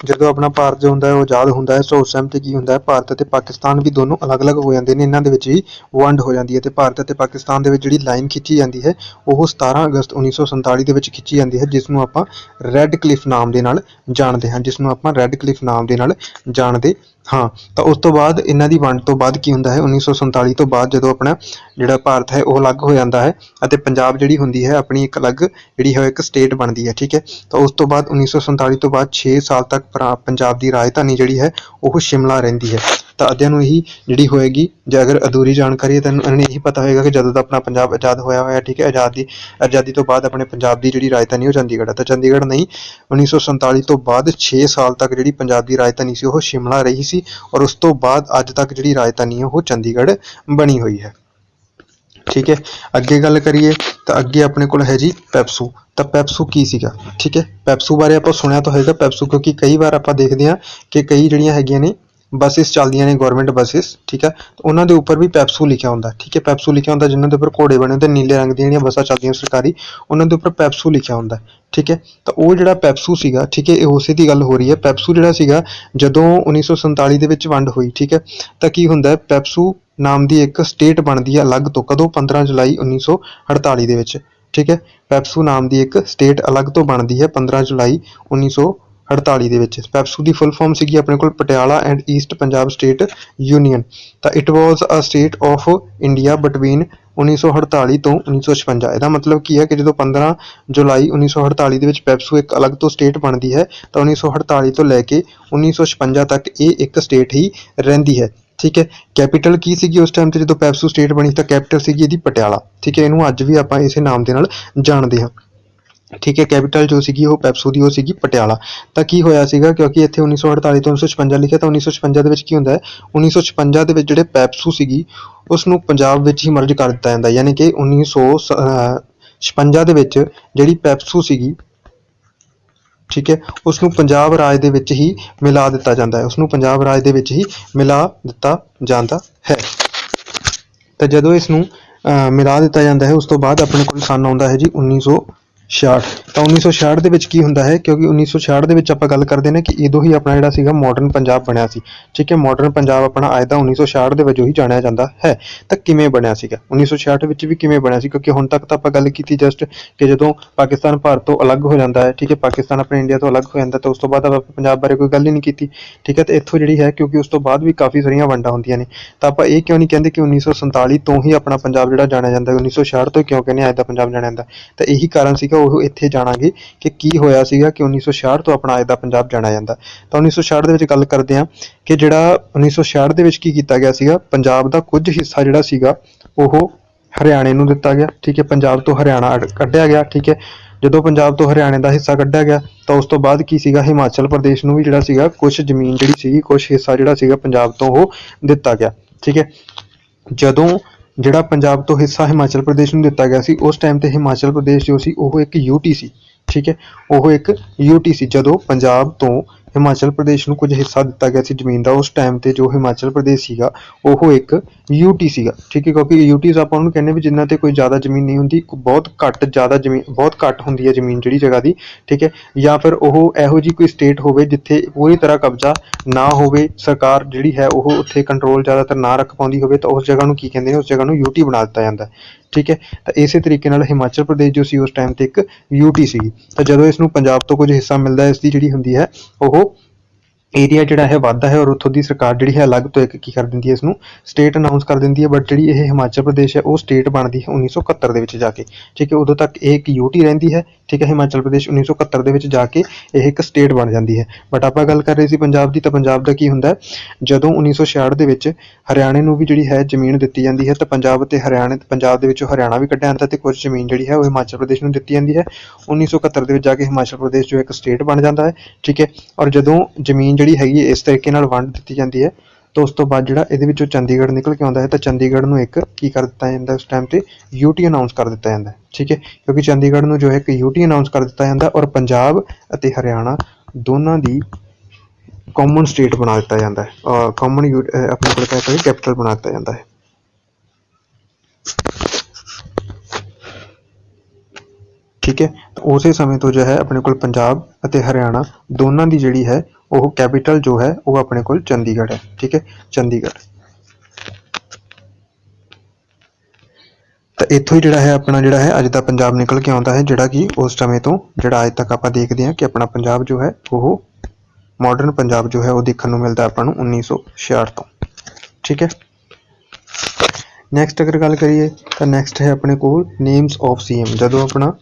ਜਦੋਂ ਆਪਣਾ ਭਾਰਤ ਜੋ ਹੁੰਦਾ ਹੈ, ਉਹ ਆਜ਼ਾਦ ਹੁੰਦਾ ਹੈ ਸੋ ਉਸ ਟਾਈਮ ਤੇ ਕੀ ਹੁੰਦਾ ਹੈ, ਭਾਰਤ ਅਤੇ ਪਾਕਿਸਤਾਨ ਵੀ ਦੋਨੋਂ ਅਲੱਗ-ਅਲੱਗ ਹੋ ਜਾਂਦੇ ਨੇ, ਇਹਨਾਂ ਦੇ ਵਿੱਚ ਵੀ ਵੰਡ ਹੋ ਜਾਂਦੀ ਹੈ ਤੇ ਭਾਰਤ ਅਤੇ ਪਾਕਿਸਤਾਨ ਦੇ ਵਿੱਚ ਜਿਹੜੀ ਲਾਈਨ ਖਿੱਚੀ ਜਾਂਦੀ ਹੈ, ਉਹ 17 ਅਗਸਤ 1947 ਦੇ ਵਿੱਚ ਖਿੱਚੀ ਜਾਂਦੀ ਹੈ ਜਿਸ ਨੂੰ ਆਪਾਂ ਰੈੱਡ ਕਲਿਫ ਨਾਮ ਦੇ ਨਾਲ ਜਾਣਦੇ ਹਾਂ ਜਿਸ ਨੂੰ ਆਪਾਂ ਰੈੱਡ ਕਲਿਫ ਨਾਮ ਦੇ ਨਾਲ ਜਾਣਦੇ ਹਾਂ, ਤਾਂ ਉਸ ਤੋਂ ਬਾਅਦ ਇਹਨਾਂ ਦੀ ਵੰਡ ਤੋਂ ਬਾਅਦ ਕੀ ਹੁੰਦਾ ਹੈ? 1947 ਤੋਂ ਬਾਅਦ ਜਦੋਂ ਆਪਣਾ ਜਿਹੜਾ ਭਾਰਤ ਹੈ, ਉਹ ਅਲੱਗ ਹੋ ਜਾਂਦਾ ਹੈ ਅਤੇ ਪੰਜਾਬ ਜਿਹੜੀ ਹੁੰਦੀ ਹੈ, ਆਪਣੀ ਇੱਕ ਅਲੱਗ ਜਿਹੜੀ ਹੈ ਇੱਕ ਸਟੇਟ ਬਣਦੀ ਹੈ, ਠੀਕ ਹੈ? ਤਾਂ ਉਸ ਤੋਂ ਬਾਅਦ 1947 ਤੋਂ ਬਾਅਦ 6 ਸਾਲ ਤੱਕ ਪਰਾ- ਪੰਜਾਬ ਦੀ ਰਾਜਧਾਨੀ ਜਿਹੜੀ ਹੈ, ਉਹ ਸ਼ਿਮਲਾ ਰਹਿੰਦੀ ਹੈ। ਤਾਂ ਅੱਧਿਆਂ ਨੂੰ ਇਹੀ ਜਿਹੜੀ ਹੋਏਗੀ, ਜੇ ਅਗਰ ਅਧੂਰੀ ਜਾਣਕਾਰੀ ਹੈ, ਤਾਂ ਇਹਨਾਂ ਨੂੰ ਇਹੀ ਪਤਾ ਹੋਏਗਾ ਕਿ ਜਦੋਂ ਦਾ ਆਪਣਾ ਪੰਜਾਬ ਆਜ਼ਾਦ ਹੋਇਆ ਹੋਇਆ, ਠੀਕ ਹੈ, ਆਜ਼ਾਦੀ ਆਜ਼ਾਦੀ ਤੋਂ ਬਾਅਦ ਆਪਣੇ ਪੰਜਾਬ ਦੀ ਜਿਹੜੀ ਰਾਜਧਾਨੀ ਉਹ ਚੰਡੀਗੜ੍ਹ ਹੈ। ਤਾਂ ਚੰਡੀਗੜ੍ਹ ਨਹੀਂ 1947 ਤੋਂ ਬਾਅਦ 6 ਸਾਲ ਤੱਕ ਜਿਹੜੀ ਪੰਜਾਬ ਦੀ ਰਾਜਧਾਨੀ ਸੀ, ਉਹ ਸ਼ਿਮਲਾ ਰਹੀ ਸੀ ਔਰ ਉਸ ਤੋਂ ਬਾਅਦ ਅੱਜ ਤੱਕ ਜਿਹੜੀ ਰਾਜਧਾਨੀ ਹੈ, ਉਹ ਚੰਡੀਗੜ੍ਹ ਬਣੀ ਹੋਈ ਹੈ। ਠੀਕ ਹੈ, ਅੱਗੇ ਗੱਲ ਕਰੀਏ, ਤਾਂ ਅੱਗੇ ਆਪਣੇ ਕੋਲ ਹੈ ਜੀ ਪੈਪਸੂ। ਤਾਂ ਪੈਪਸੂ ਕੀ ਸੀਗਾ? ਠੀਕ ਹੈ, ਪੈਪਸੂ ਬਾਰੇ ਆਪਾਂ ਸੁਣਿਆ ਤਾਂ ਹੋਏਗਾ, ਪੈਪਸੂ ਕਿਉਂਕਿ ਕਈ ਵਾਰ ਆਪਾਂ ਦੇਖਦੇ ਹਾਂ ਕਿ ਕਈ ਜਿਹੜੀਆਂ ਹੈਗੀਆਂ ਨੇ ਬੱਸਿਸ ਚੱਲਦੀਆਂ ਨੇ ਗਵਰਨਮੈਂਟ ਬੱਸਿਸ ਠੀਕ ਹੈ? ਤਾਂ ਉਹਨਾਂ ਦੇ ਉੱਪਰ ਵੀ ਪੈਪਸੂ ਲਿਖਿਆ ਹੁੰਦਾ, ਠੀਕ ਹੈ? ਪੈਪਸੂ ਲਿਖਿਆ ਹੁੰਦਾ, ਜਿਨ੍ਹਾਂ ਦੇ ਉੱਪਰ ਘੋੜੇ ਬਣੇ ਹੁੰਦੇ, ਨੀਲੇ ਰੰਗ ਦੀਆਂ ਜਿਹੜੀਆਂ ਬੱਸਾਂ ਚੱਲਦੀਆਂ ਸਰਕਾਰੀ, ਉਹਨਾਂ ਦੇ ਉੱਪਰ ਪੈਪਸੂ ਲਿਖਿਆ ਹੁੰਦਾ, ਠੀਕ ਹੈ? ਤਾਂ ਉਹ ਜਿਹੜਾ ਪੈਪਸੂ ਸੀਗਾ, ਠੀਕ ਹੈ? ਇਹ ਉਸੇ ਦੀ ਗੱਲ ਹੋ ਰਹੀ ਹੈ। ਪੈਪਸੂ ਜਿਹੜਾ ਸੀਗਾ, ਜਦੋਂ 1947 ਦੇ ਵਿੱਚ ਵੰਡ ਹੋਈ, ਠੀਕ ਹੈ? ਤਾਂ ਕੀ ਹੁੰਦਾ ਪੈਪਸੂ ਨਾਮ ਦੀ ਇੱਕ ਸਟੇਟ ਬਣਦੀ ਹੈ ਅਲੱਗ ਤੋਂ, ਕਦੋਂ? 15 ਜੁਲਾਈ 1948 ਦੇ ਵਿੱਚ, ਠੀਕ ਹੈ? ਪੈਪਸੂ ਨਾਮ ਦੀ ਇੱਕ ਸਟੇਟ ਅਲੱਗ ਤੋਂ ਬਣਦੀ ਹੈ 15 ਜੁਲਾਈ 1948 ਦੇ ਵਿੱਚ। ਪੈਪਸੂ ਦੀ ਫੁੱਲ ਫਾਰਮ ਸੀਗੀ ਆਪਣੇ ਕੋਲ Patiala and east Punjab state union ਤਾਂ it was a state of India between 1948 ਤੋਂ 1956 ਇਹਦਾ ਮਤਲਬ ਕੀ ਹੈ ਕਿ ਜਦੋਂ 15 ਜੁਲਾਈ 1948 ਦੇ ਵਿੱਚ ਪੈਪਸੂ ਇੱਕ ਅਲੱਗ ਤੋਂ ਸਟੇਟ ਬਣਦੀ ਹੈ, ਤਾਂ 1948 ਤੋਂ ਲੈ ਕੇ 1956 ਤੱਕ ਇਹ ਇੱਕ ਸਟੇਟ ਹੀ ਰਹਿੰਦੀ ਹੈ। ਠੀਕ ਹੈ? ਕੈਪੀਟਲ ਕੀ ਸੀਗੀ ਉਸ ਟਾਈਮ ਤੇ? ਜਦੋਂ ਪੈਪਸੂ ਸਟੇਟ ਬਣੀ ਤਾਂ ਕੈਪੀਟਲ ਸੀਗੀ ਇਹਦੀ ਪਟਿਆਲਾ। ਠੀਕ ਹੈ? ਇਹਨੂੰ ਅੱਜ ਵੀ ਆਪਾਂ ਇਸੇ ਨਾਮ ਦੇ ਨਾਲ ਜਾਣਦੇ ਹਾਂ। ਠੀਕ ਹੈ ਕੈਪੀਟਲ ਜੋ ਸੀਗੀ ਉਹ ਪੈਪਸੂ ਦੀ ਉਹ ਸੀਗੀ ਪਟਿਆਲਾ। ਤਾਂ ਕੀ ਹੋਇਆ ਸੀਗਾ ਕਿਉਂਕਿ ਇੱਥੇ 1948 ਤੋਂ 1956 ਲਿਖਿਆ ਤਾਂ 1956 ਦੇ ਵਿੱਚ ਕੀ ਹੁੰਦਾ ਹੈ 1956 ਦੇ ਵਿੱਚ ਜਿਹੜੇ ਪੈਪਸੂ ਸੀਗੀ ਉਸ ਨੂੰ ਪੰਜਾਬ ਵਿੱਚ ਹੀ ਮਰਜ ਕਰ ਦਿੱਤਾ ਜਾਂਦਾ ਯਾਨੀ ਕਿ 1956 ਦੇ ਵਿੱਚ ਜਿਹੜੀ ਪੈਪਸੂ ਸੀਗੀ ਠੀਕ ਹੈ ਉਸ ਨੂੰ ਪੰਜਾਬ ਰਾਜ ਦੇ ਵਿੱਚ ਹੀ ਮਿਲਾ ਦਿੱਤਾ ਜਾਂਦਾ ਹੈ। ਉਸ ਨੂੰ ਪੰਜਾਬ ਰਾਜ ਦੇ ਵਿੱਚ ਹੀ ਮਿਲਾ ਦਿੱਤਾ ਜਾਂਦਾ ਹੈ। ਤਾਂ ਜਦੋਂ ਇਸ ਨੂੰ ਅਹ, ਮਿਲਾ ਦਿੱਤਾ ਜਾਂਦਾ ਹੈ ਉਸ ਤੋਂ ਬਾਅਦ ਆਪਣੇ ਕੋਲ ਸਨ ਆਉਂਦਾ ਹੈ ਜੀ 1966 ਤਾਂ 1966 ਦੇ ਵਿੱਚ ਕੀ ਹੁੰਦਾ ਹੈ? ਕਿਉਂਕਿ 1966 ਦੇ ਵਿੱਚ ਆਪਾਂ ਗੱਲ ਕਰਦੇ ਨੇ ਕਿ ਇਦੋਂ ਹੀ ਆਪਣਾ ਜਿਹੜਾ ਸੀਗਾ ਮਾਡਰਨ ਪੰਜਾਬ ਬਣਿਆ ਸੀ। ਠੀਕ ਹੈ ਮਾਡਰਨ ਪੰਜਾਬ ਆਪਣਾ ਅੱਜ ਦਾ 1966 ਦੇ ਵਜੋਂ ਹੀ ਜਾਣਿਆ ਜਾਂਦਾ ਹੈ। ਤਾਂ ਕਿਵੇਂ ਬਣਿਆ ਸੀਗਾ? 1966 ਵਿੱਚ ਵੀ ਕਿਵੇਂ ਬਣਿਆ ਸੀ? ਕਿਉਂਕਿ ਹੁਣ ਤੱਕ ਤਾਂ ਆਪਾਂ ਗੱਲ ਕੀਤੀ ਜਸਟ ਕਿ ਜਦੋਂ ਪਾਕਿਸਤਾਨ ਭਾਰਤ ਤੋਂ ਅਲੱਗ ਹੋ ਜਾਂਦਾ ਹੈ, ਠੀਕ ਹੈ, ਪਾਕਿਸਤਾਨ ਆਪਣੇ ਇੰਡੀਆ ਤੋਂ ਅਲੱਗ ਹੋ ਜਾਂਦਾ, ਤਾਂ ਉਸ ਤੋਂ ਬਾਅਦ ਆਪਾਂ ਪੰਜਾਬ ਬਾਰੇ ਕੋਈ ਗੱਲ ਹੀ ਨਹੀਂ ਕੀਤੀ। ਠੀਕ ਹੈ, ਤੇ ਇੱਥੋਂ ਜਿਹੜੀ ਹੈ, ਕਿਉਂਕਿ ਉਸ ਤੋਂ ਬਾਅਦ ਵੀ ਕਾਫੀ ਸਾਰੀਆਂ ਵੰਡਾਂ ਹੁੰਦੀਆਂ ਨੇ। ਤਾਂ ਆਪਾਂ ਇਹ ਕਿਉਂ ਨਹੀਂ ਕਹਿੰਦੇ ਕਿ 1947 ਤੋਂ ਹੀ ਆਪਣਾ ਪੰਜਾਬ ਜਿਹੜਾ ਜਾਣਿਆ ਜਾਂਦਾ ਹੈ? 1966 ਤੋਂ ਕਿਉਂ ਕਹਿੰਦੇ ਆਇਦਾ ਪੰਜਾਬ ਜਾਣਿਆ ਜਾਂਦਾ ਤਾਂ ਇਹੀ ਕਾਰਨ ਸੀਗਾ ਉਹ ਇੱਥੇ ਜਾਣਾਂਗੇ ਕਿ ਕੀ ਹੋਇਆ ਸੀਗਾ ਕਿ 1966 ਤੋਂ ਆਪਣਾ ਅੱਜ ਦਾ ਪੰਜਾਬ ਜਾਣਿਆ ਜਾਂਦਾ। ਤਾਂ 1966 ਦੇ ਵਿੱਚ ਗੱਲ ਕਰਦੇ ਹਾਂ ਕਿ ਜਿਹੜਾ 1966 ਦੇ ਵਿੱਚ ਕੀ ਕੀਤਾ ਗਿਆ ਸੀਗਾ, ਪੰਜਾਬ ਦਾ ਕੁਝ ਹਿੱਸਾ ਜਿਹੜਾ ਸੀਗਾ, ਉਹ ਹਰਿਆਣੇ ਨੂੰ ਦਿੱਤਾ ਗਿਆ, ਠੀਕ ਹੈ, ਪੰਜਾਬ ਤੋਂ ਹਰਿਆਣਾ ਕੱਢਿਆ ਗਿਆ, ਠੀਕ ਹੈ। ਜਦੋਂ ਪੰਜਾਬ ਤੋਂ ਹਰਿਆਣੇ ਦਾ ਹਿੱਸਾ ਕੱਢਿਆ ਗਿਆ, ਤਾਂ ਉਸ ਤੋਂ ਬਾਅਦ ਕੀ ਸੀਗਾ, ਹਿਮਾਚਲ ਪ੍ਰਦੇਸ਼ ਨੂੰ ਵੀ ਜਿਹੜਾ ਸੀਗਾ ਕੁਝ ਜ਼ਮੀਨ ਜਿਹੜੀ ਸੀਗੀ ਕੁਝ ਹਿੱਸਾ ਜਿਹੜਾ ਸੀਗਾ ਪੰਜਾਬ ਤੋਂ ਉਹ ਦਿੱਤਾ ਗਿਆ, ਠੀਕ ਹੈ। ਜਦੋਂ ਜਿਹੜਾ ਪੰਜਾਬ ਤੋਂ ਹਿੱਸਾ ਹਿਮਾਚਲ ਪ੍ਰਦੇਸ਼ ਨੂੰ ਦਿੱਤਾ ਗਿਆ ਸੀ, ਉਸ ਟਾਈਮ ਤੇ ਹਿਮਾਚਲ ਪ੍ਰਦੇਸ਼ ਜੋ ਸੀ, ਉਹ ਇੱਕ ਯੂਟੀ ਸੀ, ਠੀਕ ਹੈ? ਉਹ ਇੱਕ ਯੂਟੀ ਸੀ, ਜਦੋਂ ਪੰਜਾਬ ਤੋਂ ਹਿਮਾਚਲ ਪ੍ਰਦੇਸ਼ ਨੂੰ ਕੁਝ ਹਿੱਸਾ ਦਿੱਤਾ ਗਿਆ ਸੀ ਜ਼ਮੀਨ ਦਾ, ਉਸ ਟਾਈਮ ਤੇ ਜੋ ਹਿਮਾਚਲ ਪ੍ਰਦੇਸ਼ ਸੀਗਾ, ਉਹ ਇੱਕ ਯੂਟੀ ਸੀਗਾ, ਠੀਕ ਹੈ, ਕਿਉਂਕਿ ਯੂਟੀਜ਼ ਆਪਾਂ ਉਹਨੂੰ ਕਹਿੰਦੇ ਵੀ ਜਿਨ੍ਹਾਂ ਤੇ ਕੋਈ ਜ਼ਿਆਦਾ ਜ਼ਮੀਨ ਨਹੀਂ ਹੁੰਦੀ ਬਹੁਤ ਘੱਟ ਜ਼ਿਆਦਾ ਜ਼ਮੀਨ ਬਹੁਤ ਘੱਟ ਹੁੰਦੀ ਹੈ ਜ਼ਮੀਨ ਜਿਹੜੀ ਜਗ੍ਹਾ ਦੀ, ਠੀਕ ਹੈ, ਜਾਂ ਫਿਰ ਉਹ ਇਹੋ ਜੀ ਕੋਈ ਸਟੇਟ ਹੋਵੇ ਜਿੱਥੇ ਪੂਰੀ ਤਰ੍ਹਾਂ ਕਬਜ਼ਾ ਨਾ ਹੋਵੇ, ਸਰਕਾਰ ਜਿਹੜੀ ਹੈ ਉਹ ਉੱਥੇ ਕੰਟਰੋਲ ਜ਼ਿਆਦਾਤਰ ਨਾ ਰੱਖ ਪਾਉਂਦੀ ਹੋਵੇ, ਤਾਂ ਉਸ ਜਗ੍ਹਾ ਨੂੰ ਕੀ ਕਹਿੰਦੇ ਨੇ, ਉਸ ਜਗ੍ਹਾ ਨੂੰ ਯੂਟੀ ਬਣਾ ਦਿੱਤਾ ਜਾਂਦਾ ਠੀਕ ਹੈ? ਤਾਂ ਇਸੇ ਤਰੀਕੇ ਨਾਲ ਹਿਮਾਚਲ ਪ੍ਰਦੇਸ਼ ਜੋ ਸੀ ਉਸ ਟਾਈਮ ਤੇ ਇੱਕ ਯੂਟੀ ਸੀ ਤਾਂ ਜਦੋਂ ਇਸ ਨੂੰ ਪੰਜਾਬ ਤੋਂ ਕੁਝ ਹਿੱਸਾ ਮਿਲਦਾ ਹੈ, ਇਸ ਦੀ ਜਿਹੜੀ ਹੁੰਦੀ ਹੈ, ਉਹ ਏਰੀਆ ਜਿਹੜਾ ਹੈ, ਵੱਧਦਾ ਹੈ ਔਰ ਉੱਥੋਂ ਦੀ ਸਰਕਾਰ ਜਿਹੜੀ ਹੈ, ਅਲੱਗ ਤੋਂ ਇੱਕ ਕੀ ਕਰ ਦਿੰਦੀ ਹੈ ਇਸ ਨੂੰ ਸਟੇਟ ਅਨਾਉਂਸ ਕਰ ਦਿੰਦੀ ਹੈ ਬਟ ਜਿਹੜੀ ਇਹ ਹਿਮਾਚਲ ਪ੍ਰਦੇਸ਼ ਹੈ, ਉਹ ਸਟੇਟ ਬਣਦੀ ਹੈ 1971 ਦੇ ਵਿੱਚ ਜਾ ਕੇ। ਠੀਕ ਹੈ, ਉਦੋਂ ਤੱਕ ਇਹ ਇੱਕ ਯੂਟੀ ਰਹਿੰਦੀ ਹੈ, ਠੀਕ ਹੈ, ਹਿਮਾਚਲ ਪ੍ਰਦੇਸ਼ 1971 ਦੇ ਵਿੱਚ ਜਾ ਕੇ ਇਹ ਇੱਕ ਸਟੇਟ ਬਣ ਜਾਂਦੀ ਹੈ। ਬਟ ਆਪਾਂ ਗੱਲ ਕਰ ਰਹੇ ਸੀ ਪੰਜਾਬ ਦੀ, ਤਾਂ ਪੰਜਾਬ ਦਾ ਕੀ ਹੁੰਦਾ ਹੈ? ਜਦੋਂ 1966 ਦੇ ਵਿੱਚ ਹਰਿਆਣੇ ਨੂੰ ਵੀ ਜਿਹੜੀ ਹੈ, ਜ਼ਮੀਨ ਦਿੱਤੀ ਜਾਂਦੀ ਹੈ, ਤਾਂ ਪੰਜਾਬ ਅਤੇ ਹਰਿਆਣੇ, ਪੰਜਾਬ ਦੇ ਵਿੱਚੋਂ ਹਰਿਆਣਾ ਵੀ ਕੱਢਿਆ ਜਾਂਦਾ ਤੇ ਕੁਝ ਜ਼ਮੀਨ ਜਿਹੜੀ ਹੈ, ਉਹ ਹਿਮਾਚਲ ਪ੍ਰਦੇਸ਼ ਨੂੰ ਦਿੱਤੀ ਜਾਂਦੀ ਹੈ। 1971 ਦੇ ਵਿੱਚ ਜਾ ਕੇ ਹਿਮਾਚਲ ਪ੍ਰਦੇਸ਼ ਜੋ ਇੱਕ ਸਟੇਟ ਬਣ ਜਾਂਦਾ ਹੈ, ਠੀਕ ਹੈ, ਔਰ ਜਦੋਂ ਜ਼ਮੀਨ ਜਿਹੜੀ ਹੈਗੀ ਹੈ, ਇਸ ਤਰੀਕੇ ਨਾਲ ਵੰਡ ਦਿੱਤੀ ਜਾਂਦੀ ਹੈ। ਤਾਂ ਉਸ ਤੋਂ ਬਾਅਦ ਜਿਹੜਾ ਇਹਦੇ ਵਿੱਚੋਂ ਚੰਡੀਗੜ੍ਹ ਨਿਕਲ ਕੇ ਆਉਂਦਾ ਹੈ, ਤਾਂ ਚੰਡੀਗੜ੍ਹ ਨੂੰ ਇੱਕ ਕੀ ਕਰ ਦਿੱਤਾ ਜਾਂਦਾ ਉਸ ਟਾਈਮ ਤੇ ਯੂਟੀ ਅਨਾਉਂਸ ਕਰ ਦਿੱਤਾ ਜਾਂਦਾ ਠੀਕ ਹੈ? ਕਿਉਂਕਿ ਚੰਡੀਗੜ੍ਹ ਨੂੰ ਜੋ ਹੈ ਇੱਕ ਯੂਟੀ ਅਨਾਉਂਸ ਕਰ ਦਿੱਤਾ ਜਾਂਦਾ ਹੈ ਔਰ ਪੰਜਾਬ ਅਤੇ ਹਰਿਆਣਾ ਦੋਨਾਂ ਦੀ ਕਾਮਨ ਸਟੇਟ ਬਣਾ ਦਿੱਤਾ ਜਾਂਦਾ ਹੈ। ਕਾਮਨ ਆਪਣੇ ਕੋਲ ਕਹਿੰਦੇ ਕੈਪੀਟਲ ਬਣਾ ਦਿੱਤਾ ਜਾਂਦਾ ਹੈ। ਠੀਕ ਹੈ? ਉਸੇ ਸਮੇਂ ਤੋਂ ਜੋ ਹੈ, ਆਪਣੇ ਕੋਲ ਪੰਜਾਬ ਅਤੇ ਹਰਿਆਣਾ ਦੋਨਾਂ ਦੀ ਜਿਹੜੀ ਹੈ ਉਹ ਕੈਪੀਟਲ ਜੋ ਹੈ, ਉਹ ਆਪਣੇ ਕੋਲ ਚੰਡੀਗੜ੍ਹ ਹੈ, ਠੀਕ ਹੈ? ਚੰਡੀਗੜ੍ਹ। ਤਾਂ ਇੱਥੋਂ ਹੀ ਜਿਹੜਾ ਹੈ ਆਪਣਾ ਜਿਹੜਾ ਹੈ, ਅੱਜ ਦਾ ਪੰਜਾਬ ਨਿਕਲ ਕੇ ਆਉਂਦਾ ਹੈ, ਜਿਹੜਾ ਕਿ ਉਸ ਸਮੇਂ ਤੋਂ ਜਿਹੜਾ ਅੱਜ ਤੱਕ ਆਪਾਂ ਦੇਖਦੇ ਹਾਂ ਕਿ ਆਪਣਾ ਪੰਜਾਬ ਜੋ ਹੈ, ਉਹ ਮਾਡਰਨ ਪੰਜਾਬ ਜੋ ਹੈ, ਉਹ ਦੇਖਣ ਨੂੰ ਮਿਲਦਾ ਆਪਾਂ ਨੂੰ 1966 ਤੋਂ, ਠੀਕ ਹੈ? ਨੈਕਸਟ ਅਗਰ ਗੱਲ ਕਰੀਏ, ਤਾਂ ਨੈਕਸਟ ਹੈ ਆਪਣੇ ਕੋਲ ਨੇਮਸ ਆਫ ਸੀਐਮ ਜਦੋਂ ਆਪਣਾ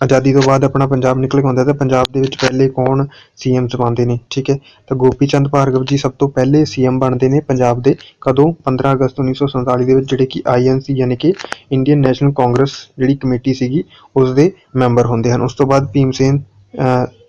ਆਜ਼ਾਦੀ ਤੋਂ ਬਾਅਦ ਆਪਣਾ ਪੰਜਾਬ ਨਿਕਲ ਕੇ ਆਉਂਦਾ ਤਾਂ ਪੰਜਾਬ ਦੇ ਵਿੱਚ ਪਹਿਲੇ ਕੌਣ ਸੀਐਮ ਬਣਦੇ ਨੇ, ਠੀਕ ਹੈ? ਤਾਂ ਗੋਪੀ ਚੰਦ ਭਾਰਗਵ ਜੀ ਸਭ ਤੋਂ ਪਹਿਲੇ ਸੀਐਮ ਬਣਦੇ ਨੇ ਪੰਜਾਬ ਦੇ, ਕਦੋਂ? 15 ਅਗਸਤ 1947 ਦੇ ਵਿੱਚ, ਜਿਹੜੇ ਕਿ ਆਈਐਨਸੀ ਯਾਨੀ ਕਿ ਇੰਡੀਅਨ ਨੈਸ਼ਨਲ ਕਾਂਗਰਸ ਜਿਹੜੀ ਕਮੇਟੀ ਸੀਗੀ, ਉਸ ਦੇ ਮੈਂਬਰ ਹੁੰਦੇ ਹਨ। ਉਸ ਤੋਂ ਬਾਅਦ ਭੀਮ ਸੈਨ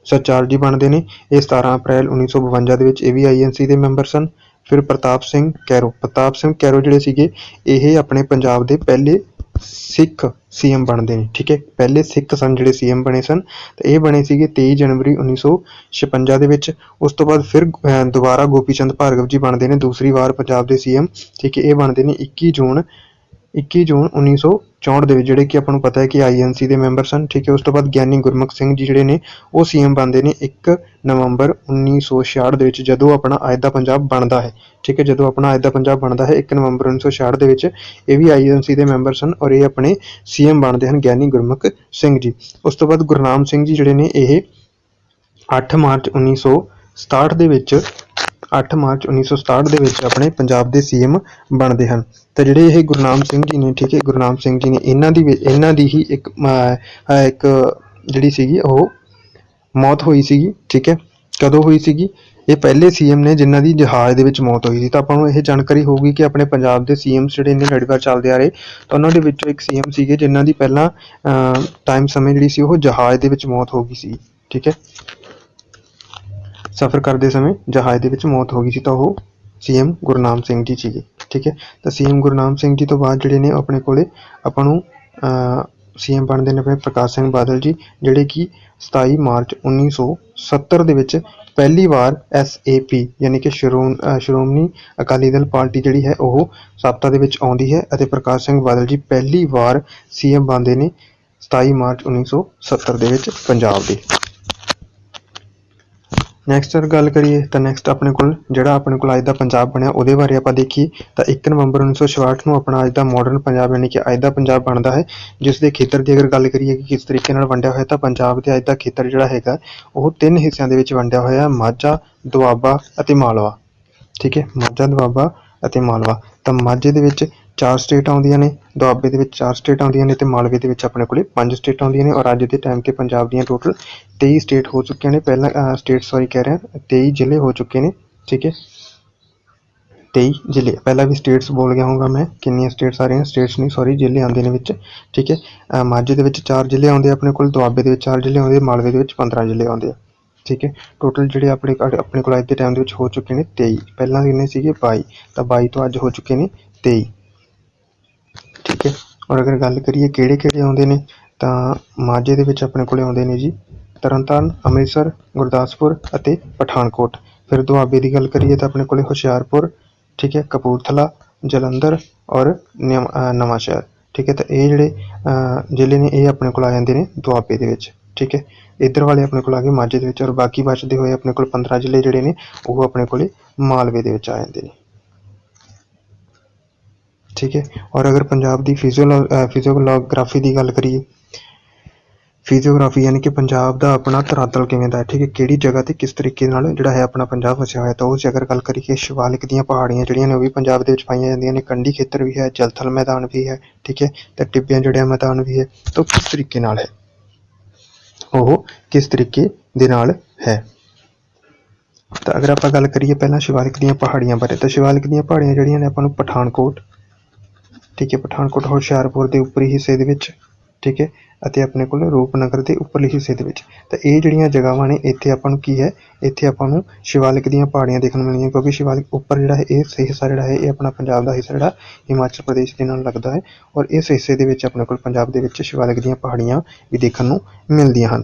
ਸਰਚਾਰ ਜੀ ਬਣਦੇ ਨੇ। ਇਹ 17 ਅਪ੍ਰੈਲ 1952 ਦੇ ਵਿੱਚ ਇਹ ਵੀ ਆਈਐਨਸੀ ਦੇ ਮੈਂਬਰ ਸਨ। ਫਿਰ ਪ੍ਰਤਾਪ ਸਿੰਘ ਕੈਰੋ, ਪ੍ਰਤਾਪ ਸਿੰਘ ਕੈਰੋ ਜਿਹੜੇ ਸੀਗੇ, ਇਹ ਆਪਣੇ ਪੰਜਾਬ ਦੇ ਪਹਿਲੇ ਸਿੱਖ ਸੀਐਮ ਬਣਦੇ ਨੇ ਠੀਕ ਹੈ? ਪਹਿਲੇ ਸਿੱਖ ਸਨ ਜਿਹੜੇ ਸੀਐਮ ਬਣੇ ਸਨ ਤੇ ਇਹ ਬਣੇ ਸੀਗੇ 23 ਜਨਵਰੀ 1956 ਦੇ ਵਿੱਚ। ਉਸ ਤੋਂ ਬਾਅਦ ਫਿਰ ਅਹ, ਦੁਬਾਰਾ ਗੋਪੀ ਚੰਦ ਭਾਰਗਵ ਜੀ ਬਣਦੇ ਨੇ ਦੂਸਰੀ ਵਾਰ ਪੰਜਾਬ ਦੇ ਸੀਐਮ ਠੀਕ ਹੈ? ਇਹ ਬਣਦੇ ਨੇ 21 ਜੂਨ 21 ਜੂਨ 1964 ਦੇ ਵਿੱਚ, ਜਿਹੜੇ ਕਿ ਆਪਾਂ ਨੂੰ ਪਤਾ ਹੈ ਕਿ ਆਈਐਨਸੀ ਦੇ ਮੈਂਬਰ ਸਨ, ਠੀਕ ਹੈ, ਉਸ ਤੋਂ ਬਾਅਦ ਗਿਆਨੀ ਗੁਰਮੁਖ ਸਿੰਘ ਜੀ ਜਿਹੜੇ ਨੇ, ਉਹ ਸੀਐਮ ਬਣਦੇ ਨੇ 1 ਨਵੰਬਰ 1966 ਦੇ ਵਿੱਚ, ਜਦੋਂ ਆਪਣਾ ਆਇਦਾ ਪੰਜਾਬ ਬਣਦਾ ਹੈ, ਠੀਕ ਹੈ, ਜਦੋਂ ਆਪਣਾ ਆਇਦਾ ਪੰਜਾਬ ਬਣਦਾ ਹੈ 1 ਨਵੰਬਰ 1966 ਦੇ ਵਿੱਚ, ਇਹ ਵੀ ਆਈਐਨਸੀ ਦੇ ਮੈਂਬਰ ਸਨ ਔਰ ਇਹ ਆਪਣੇ ਸੀਐਮ ਬਣਦੇ ਹਨ ਗਿਆਨੀ ਗੁਰਮੁਖ ਸਿੰਘ ਜੀ। ਉਸ ਤੋਂ ਬਾਅਦ ਗੁਰਨਾਮ ਸਿੰਘ ਜੀ ਜਿਹੜੇ ਨੇ, ਇਹ 8 ਮਾਰਚ 1967 ਦੇ ਵਿੱਚ 8 ਮਾਰਚ 1967 ਦੇ ਵਿੱਚ ਆਪਣੇ ਪੰਜਾਬ ਦੇ ਸੀਐਮ ਬਣਦੇ ਹਨ। ਤਾਂ ਜਿਹੜੇ ਇਹ ਗੁਰਨਾਮ ਸਿੰਘ ਜੀ ਨੇ, ਠੀਕ ਹੈ ਗੁਰਨਾਮ ਸਿੰਘ ਜੀ ਨੇ ਇਹਨਾਂ ਦੀ ਵੀ- ਇਹਨਾਂ ਦੀ ਹੀ ਇੱਕ ਇੱਕ ਜਿਹੜੀ ਸੀਗੀ, ਉਹ ਮੌਤ ਹੋਈ ਸੀਗੀ, ਠੀਕ ਹੈ। ਕਦੋਂ ਹੋਈ ਸੀਗੀ? ਇਹ ਪਹਿਲੇ ਸੀਐਮ ਨੇ ਜਿਨ੍ਹਾਂ ਦੀ ਜਹਾਜ਼ ਦੇ ਵਿੱਚ ਮੌਤ ਹੋਈ ਸੀ। ਤਾਂ ਆਪਾਂ ਨੂੰ ਇਹ ਜਾਣਕਾਰੀ ਹੋਊਗੀ ਕਿ ਆਪਣੇ ਪੰਜਾਬ ਦੇ ਸੀਐਮ ਜਿਹੜੇ ਇੰਨੇ ਲੜੀਵਾਰ ਚੱਲਦੇ ਆ ਰਹੇ, ਤਾਂ ਉਹਨਾਂ ਦੇ ਵਿੱਚੋਂ ਇੱਕ ਸੀਐਮ ਸੀਗੇ, ਜਿਨ੍ਹਾਂ ਦੀ ਪਹਿਲਾਂ ਟਾਈਮ ਸਮੇਂ ਜਿਹੜੀ ਸੀ ਉਹ ਜਹਾਜ਼ ਦੇ ਵਿੱਚ ਮੌਤ ਹੋ ਗਈ ਸੀ, ਠੀਕ ਹੈ। ਸਫ਼ਰ ਕਰਦੇ ਸਮੇਂ ਜਹਾਜ਼ ਦੇ ਵਿੱਚ ਮੌਤ ਹੋ ਗਈ ਸੀ ਤਾਂ ਉਹ ਸੀਐਮ ਗੁਰਨਾਮ ਸਿੰਘ ਜੀ ਸੀਗੇ ਠੀਕ ਹੈ? ਤਾਂ ਸੀਐਮ ਗੁਰਨਾਮ ਸਿੰਘ ਜੀ ਤੋਂ ਬਾਅਦ ਜਿਹੜੇ ਨੇ ਉਹ ਆਪਣੇ ਕੋਲੇ ਆਪਾਂ ਨੂੰ ਅਹ, ਸੀਐਮ ਬਣਦੇ ਨੇ ਆਪਣੇ ਪ੍ਰਕਾਸ਼ ਸਿੰਘ ਬਾਦਲ ਜੀ ਜਿਹੜੇ ਕਿ 27 ਮਾਰਚ 1970 ਦੇ ਵਿੱਚ ਪਹਿਲੀ ਵਾਰ ਐਸਏਪੀ ਯਾਨੀ ਕਿ ਸ਼੍ਰੋਮ ਸ਼੍ਰੋਮਣੀ ਅਕਾਲੀ ਦਲ ਪਾਰਟੀ ਜਿਹੜੀ ਹੈ ਉਹ ਸੱਤਾ ਦੇ ਵਿੱਚ ਆਉਂਦੀ ਹੈ ਅਤੇ ਪ੍ਰਕਾਸ਼ ਸਿੰਘ ਬਾਦਲ ਜੀ ਪਹਿਲੀ ਵਾਰ ਸੀਐਮ ਬਣਦੇ ਨੇ 27 ਮਾਰਚ 1970 ਦੇ ਵਿੱਚ ਪੰਜਾਬ ਦੇ। ਨੈਕਸਟ ਅਗਰ ਗੱਲ ਕਰੀਏ ਤਾਂ ਨੈਕਸਟ ਆਪਣੇ ਕੋਲ ਜਿਹੜਾ ਆਪਣੇ ਕੋਲ ਅੱਜ ਦਾ ਪੰਜਾਬ ਬਣਿਆ ਉਹਦੇ ਬਾਰੇ ਆਪਾਂ ਦੇਖੀਏ ਤਾਂ 1 ਨਵੰਬਰ 1966 ਨੂੰ ਆਪਣਾ ਅੱਜ ਦਾ ਮਾਡਰਨ ਪੰਜਾਬ ਯਾਨੀ ਕਿ ਅੱਜ ਦਾ ਪੰਜਾਬ ਬਣਦਾ ਹੈ, ਜਿਸ ਦੇ ਖੇਤਰ ਦੀ ਅਗਰ ਗੱਲ ਕਰੀਏ ਕਿ ਕਿਸ ਤਰੀਕੇ ਨਾਲ ਵੰਡਿਆ ਹੋਇਆ ਤਾਂ ਪੰਜਾਬ ਦੇ ਅੱਜ ਦਾ ਖੇਤਰ ਜਿਹੜਾ ਹੈਗਾ, ਉਹ ਤਿੰਨ ਹਿੱਸਿਆਂ ਦੇ ਵਿੱਚ ਵੰਡਿਆ ਹੋਇਆ ਹੈ, ਮਾਝਾ, ਦੁਆਬਾ ਅਤੇ ਮਾਲਵਾ। ਠੀਕ ਹੈ, ਮਾਝਾ, ਦੁਆਬਾ ਅਤੇ ਮਾਲਵਾ। ਤਾਂ ਮਾਝੇ ਦੇ ਵਿੱਚ ਚਾਰ ਸਟੇਟ ਆਉਂਦੀਆਂ ਨੇ, ਦੁਆਬੇ ਦੇ ਵਿੱਚ ਚਾਰ ਸਟੇਟ ਆਉਂਦੀਆਂ ਨੇ ਤੇ ਮਾਲਵੇ ਦੇ ਵਿੱਚ ਆਪਣੇ ਕੋਲੇ ਪੰਜ ਸਟੇਟ ਆਉਂਦੀਆਂ ਨੇ ਔਰ ਅੱਜ ਦੇ ਟਾਈਮ ਤੇ ਪੰਜਾਬ ਦੀਆਂ ਟੋਟਲ 23 ਸਟੇਟ ਹੋ ਚੁੱਕੀਆਂ ਨੇ, ਪਹਿਲਾਂ ਸਟੇਟ ਸੌਰੀ ਕਹਿ ਰਿਹਾ 23 ਜ਼ਿਲ੍ਹੇ ਹੋ ਚੁੱਕੇ ਨੇ, ਠੀਕ ਹੈ? 23 ਜ਼ਿਲ੍ਹੇ, ਪਹਿਲਾਂ ਵੀ ਸਟੇਟਸ ਬੋਲ ਗਿਆ ਹੋਊਗਾ ਮੈਂ, ਕਿੰਨੀਆਂ ਸਟੇਟਸ ਆ ਰਹੀਆਂ ਸਟੇਟਸ ਨਹੀਂ ਸੌਰੀ ਜ਼ਿਲ੍ਹੇ ਆਉਂਦੇ ਨੇ ਵਿੱਚ, ਠੀਕ ਹੈ? ਮਾਝੇ ਦੇ ਵਿੱਚ ਚਾਰ ਜ਼ਿਲ੍ਹੇ ਆਉਂਦੇ ਆ ਆਪਣੇ ਕੋਲ, ਦੁਆਬੇ ਦੇ ਵਿੱਚ ਚਾਰ ਜ਼ਿਲ੍ਹੇ ਆਉਂਦੇ ਮਾਲਵੇ ਦੇ ਵਿੱਚ 15 ਜ਼ਿਲ੍ਹੇ ਆਉਂਦੇ ਆ, ਠੀਕ ਹੈ? ਟੋਟਲ ਜਿਹੜੇ ਆਪਣੇ ਆਪਣੇ ਕੋਲ ਅੱਜ ਦੇ ਟਾਈਮ ਦੇ ਵਿੱਚ ਹੋ ਚੁੱਕੇ ਨੇ 23 ਪਹਿਲਾਂ ਕਿੰਨੇ ਸੀਗੇ 22 ਤਾਂ 22 ਤੋਂ ਅੱਜ ਹੋ ਚੁੱਕੇ ਨੇ 23 ਠੀਕ ਹੈ ਔਰ ਅਗਰ ਗੱਲ ਕਰੀਏ ਕਿਹੜੇ ਕਿਹੜੇ ਆਉਂਦੇ ਨੇ, ਤਾਂ ਮਾਝੇ ਦੇ ਵਿੱਚ ਆਪਣੇ ਕੋਲੇ ਆਉਂਦੇ ਨੇ ਜੀ। ਤਰਨਤਾਰਨ, ਅੰਮ੍ਰਿਤਸਰ, ਗੁਰਦਾਸਪੁਰ ਅਤੇ ਪਠਾਨਕੋਟ। ਫਿਰ ਦੁਆਬੇ ਦੀ ਗੱਲ ਕਰੀਏ ਤਾਂ ਆਪਣੇ ਕੋਲੇ ਹੁਸ਼ਿਆਰਪੁਰ, ਠੀਕ ਹੈ, ਕਪੂਰਥਲਾ, ਜਲੰਧਰ ਔਰ ਨਿਮ- ਨਵਾਂਸ਼ਹਿਰ ਠੀਕ ਹੈ, ਤਾਂ ਇਹ ਜਿਹੜੇ ਜ਼ਿਲ੍ਹੇ ਨੇ, ਇਹ ਆਪਣੇ ਕੋਲ ਆ ਜਾਂਦੇ ਨੇ ਦੁਆਬੇ ਦੇ ਵਿੱਚ। ਠੀਕ ਹੈ, ਇੱਧਰ ਵਾਲੇ ਆਪਣੇ ਕੋਲ ਆ ਗਏ ਮਾਝੇ ਦੇ ਵਿੱਚ ਔਰ ਬਾਕੀ ਬਚਦੇ ਹੋਏ ਆਪਣੇ ਕੋਲ 15 ਜ਼ਿਲ੍ਹੇ ਜਿਹੜੇ ਨੇ, ਉਹ ਆਪਣੇ ਕੋਲੇ ਮਾਲਵੇ ਦੇ ਵਿੱਚ ਆ ਜਾਂਦੇ ਨੇ। ਠੀਕ ਹੈ। ਔਰ ਅਗਰ ਪੰਜਾਬ ਦੀ ਫਿਜ਼ੀਓਲੋ ਫਿਜ਼ੀਓਗ੍ਰਾਫੀ ਦੀ ਗੱਲ ਕਰੀਏ ਫਿਜ਼ੀਓਗ੍ਰਾਫੀ ਯਾਨੀ ਕਿ ਪੰਜਾਬ ਦਾ ਆਪਣਾ ਧਰਾਤਲ ਕਿਵੇਂ ਦਾ ਹੈ, ਠੀਕ ਹੈ, ਕਿਹੜੀ ਜਗ੍ਹਾ ਤੇ ਕਿਸ ਤਰੀਕੇ ਨਾਲ ਜਿਹੜਾ ਹੈ ਆਪਣਾ ਪੰਜਾਬ ਵਸਿਆ ਹੋਇਆ ਤਾਂ ਉਹ 'ਚ ਅਗਰ ਗੱਲ ਕਰੀਏ, ਸ਼ਿਵਾਲਿਕ ਦੀਆਂ ਪਹਾੜੀਆਂ ਜਿਹੜੀਆਂ ਨੇ ਉਹ ਵੀ ਪੰਜਾਬ ਦੇ ਵਿੱਚ ਪਾਈਆਂ ਜਾਂਦੀਆਂ ਨੇ, ਕੰਢੀ ਖੇਤਰ ਵੀ ਹੈ, ਜਲਥਲ ਮੈਦਾਨ ਵੀ ਹੈ, ਠੀਕ ਹੈ, ਤੇ ਟਿੱਬਿਆਂ ਜੜਿਆ ਮੈਦਾਨ ਵੀ ਹੈ, ਤਾਂ ਉਹ ਕਿਸ ਤਰੀਕੇ ਨਾਲ ਹੈ? ਉਹ ਕਿਸ ਤਰੀਕੇ ਦੇ ਨਾਲ ਹੈ? ਤਾਂ ਅਗਰ ਆਪਾਂ ਗੱਲ ਕਰੀਏ ਪਹਿਲਾਂ ਸ਼ਿਵਾਲਿਕ ਦੀਆਂ ਪਹਾੜੀਆਂ ਬਾਰੇ, ਤਾਂ ਸ਼ਿਵਾਲਿਕ ਦੀਆਂ ਪਹਾੜੀਆਂ ਜਿਹੜੀਆਂ ਨੇ ਆਪਾਂ ਨੂੰ ਪਠਾਨਕੋਟ ਠੀਕ ਹੈ ਪਠਾਨਕੋਟ ਹੁਸ਼ਿਆਰਪੁਰ ਦੇ ਉੱਪਰੀ ਹਿੱਸੇ ਦੇ ਵਿੱਚ, ਠੀਕ ਹੈ, ਅਤੇ ਆਪਣੇ ਕੋਲ ਰੂਪਨਗਰ ਦੇ ਉੱਪਰਲੇ ਹਿੱਸੇ ਦੇ ਵਿੱਚ। ਤਾਂ ਇਹ ਜਿਹੜੀਆਂ ਜਗ੍ਹਾਵਾਂ ਨੇ, ਇੱਥੇ ਆਪਾਂ ਨੂੰ ਕੀ ਹੈ? ਇੱਥੇ ਆਪਾਂ ਨੂੰ ਸ਼ਿਵਾਲਿਕ ਦੀਆਂ ਪਹਾੜੀਆਂ ਦੇਖਣ ਨੂੰ ਮਿਲਣਗੀਆਂ, ਕਿਉਂਕਿ ਸ਼ਿਵਾਲਿਕ ਉੱਪਰ ਜਿਹੜਾ ਹੈ, ਇਹ ਹਿੱਸਾ ਜਿਹੜਾ ਹੈ, ਇਹ ਆਪਣਾ ਪੰਜਾਬ ਦਾ ਹਿੱਸਾ ਜਿਹੜਾ ਹਿਮਾਚਲ ਪ੍ਰਦੇਸ਼ ਦੇ ਨਾਲ ਲੱਗਦਾ ਹੈ। ਔਰ ਇਸ ਹਿੱਸੇ ਦੇ ਵਿੱਚ ਆਪਣੇ ਕੋਲ ਪੰਜਾਬ ਦੇ ਵਿੱਚ ਸ਼ਿਵਾਲਿਕ ਦੀਆਂ ਪਹਾੜੀਆਂ ਵੀ ਦੇਖਣ ਨੂੰ ਮਿਲਦੀਆਂ ਹਨ।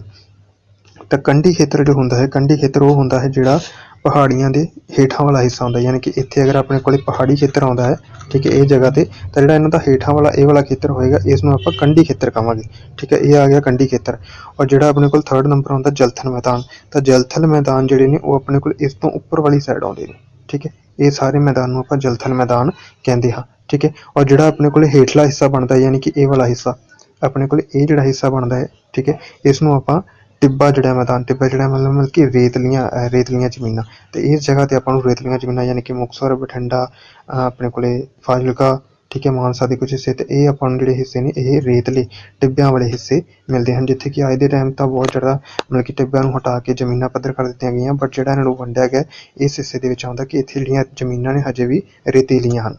ਤਾਂ ਕੰਢੀ ਖੇਤਰ ਜੋ ਹੁੰਦਾ ਹੈ, ਕੰਢੀ ਖੇਤਰ ਉਹ ਹੁੰਦਾ ਹੈ ਜਿਹੜਾ ਪਹਾੜੀਆਂ ਦੇ ਹੇਠਾਂ ਵਾਲਾ ਹਿੱਸਾ ਹੁੰਦਾ, ਯਾਨੀ ਕਿ ਇੱਥੇ ਅਗਰ ਆਪਣੇ ਕੋਲੇ ਪਹਾੜੀ ਖੇਤਰ ਆਉਂਦਾ ਹੈ, ਠੀਕ ਹੈ, ਇਹ ਜਗ੍ਹਾ ਤੇ, ਤਾਂ ਜਿਹੜਾ ਇਹਨਾਂ ਦਾ ਹੇਠਾਂ ਵਾਲਾ, ਇਹ ਵਾਲਾ ਖੇਤਰ ਹੋਏਗਾ, ਇਸ ਨੂੰ ਆਪਾਂ ਕੰਢੀ ਖੇਤਰ ਕਹਾਂਗੇ, ਠੀਕ ਹੈ, ਇਹ ਆ ਗਿਆ ਕੰਢੀ ਖੇਤਰ। ਔਰ ਜਿਹੜਾ ਆਪਣੇ ਕੋਲ ਥਰਡ ਨੰਬਰ ਆਉਂਦਾ ਜਲਥਲ ਮੈਦਾਨ, ਤਾਂ ਜਲਥਲ ਮੈਦਾਨ ਜਿਹੜੇ ਨੇ, ਉਹ ਆਪਣੇ ਕੋਲ ਇਸ ਤੋਂ ਉੱਪਰ ਵਾਲੀ ਸਾਈਡ ਆਉਂਦੇ ਨੇ, ਠੀਕ ਹੈ, ਇਹ ਸਾਰੇ ਮੈਦਾਨ ਨੂੰ ਆਪਾਂ ਜਲਥਲ ਮੈਦਾਨ ਕਹਿੰਦੇ ਹਾਂ, ਠੀਕ ਹੈ, ਔਰ ਜਿਹੜਾ ਆਪਣੇ ਕੋਲ ਹੇਠਲਾ ਹਿੱਸਾ ਬਣਦਾ, ਯਾਨੀ ਕਿ ਇਹ ਵਾਲਾ ਹਿੱਸਾ, ਆਪਣੇ ਕੋਲ ਇਹ ਜਿਹੜਾ ਹਿੱਸਾ ਬਣਦਾ ਹੈ, ਠੀਕ ਹੈ, ਇਸ ਨੂੰ ਆਪਾਂ ਟਿੱਬਾ ਜਿਹੜਾ ਮੈਦਾਨ ਟਿੱਬਾ ਜਿਹੜਾ ਮਤਲਬ ਮਤਲਬ ਕਿ ਰੇਤਲੀਆਂ, ਅਹ ਰੇਤਲੀਆਂ ਜ਼ਮੀਨਾਂ ਤੇ ਇਸ ਜਗ੍ਹਾ ਤੇ ਆਪਾਂ ਨੂੰ ਰੇਤਲੀਆਂ ਜ਼ਮੀਨਾਂ ਯਾਨੀ ਕਿ ਮੁਕਤਸਰ, ਬਠਿੰਡਾ, ਅਹ ਆਪਣੇ ਕੋਲੇ ਫਾਜ਼ਿਲਕਾ, ਠੀਕ ਹੈ, ਮਾਨਸਾ ਦੇ ਕੁਝ ਹਿੱਸੇ ਤੇ ਇਹ ਆਪਾਂ ਨੂੰ ਜਿਹੜੇ ਹਿੱਸੇ ਨੇ, ਇਹ ਰੇਤਲੇ ਟਿੱਬਿਆਂ ਵਾਲੇ ਹਿੱਸੇ ਮਿਲਦੇ ਹਨ, ਜਿੱਥੇ ਕਿ ਅੱਜ ਦੇ ਟਾਈਮ ਤਾਂ ਬਹੁਤ ਜ਼ਿਆਦਾ ਮਤਲਬ ਕਿ ਟਿੱਬਿਆਂ ਨੂੰ ਹਟਾ ਕੇ ਜ਼ਮੀਨਾਂ ਪੱਧਰ ਕਰ ਦਿੱਤੀਆਂ ਗਈਆਂ ਬਟ ਜਿਹੜਾ ਇਹਨਾਂ ਨੂੰ ਵੰਡਿਆ ਗਿਆ, ਇਸ ਹਿੱਸੇ ਦੇ ਵਿੱਚ ਆਉਂਦਾ ਕਿ ਇੱਥੇ ਜਿਹੜੀਆਂ ਜ਼ਮੀਨਾਂ ਨੇ, ਹਜੇ ਵੀ ਰੇਤੀਲੀਆਂ ਹਨ।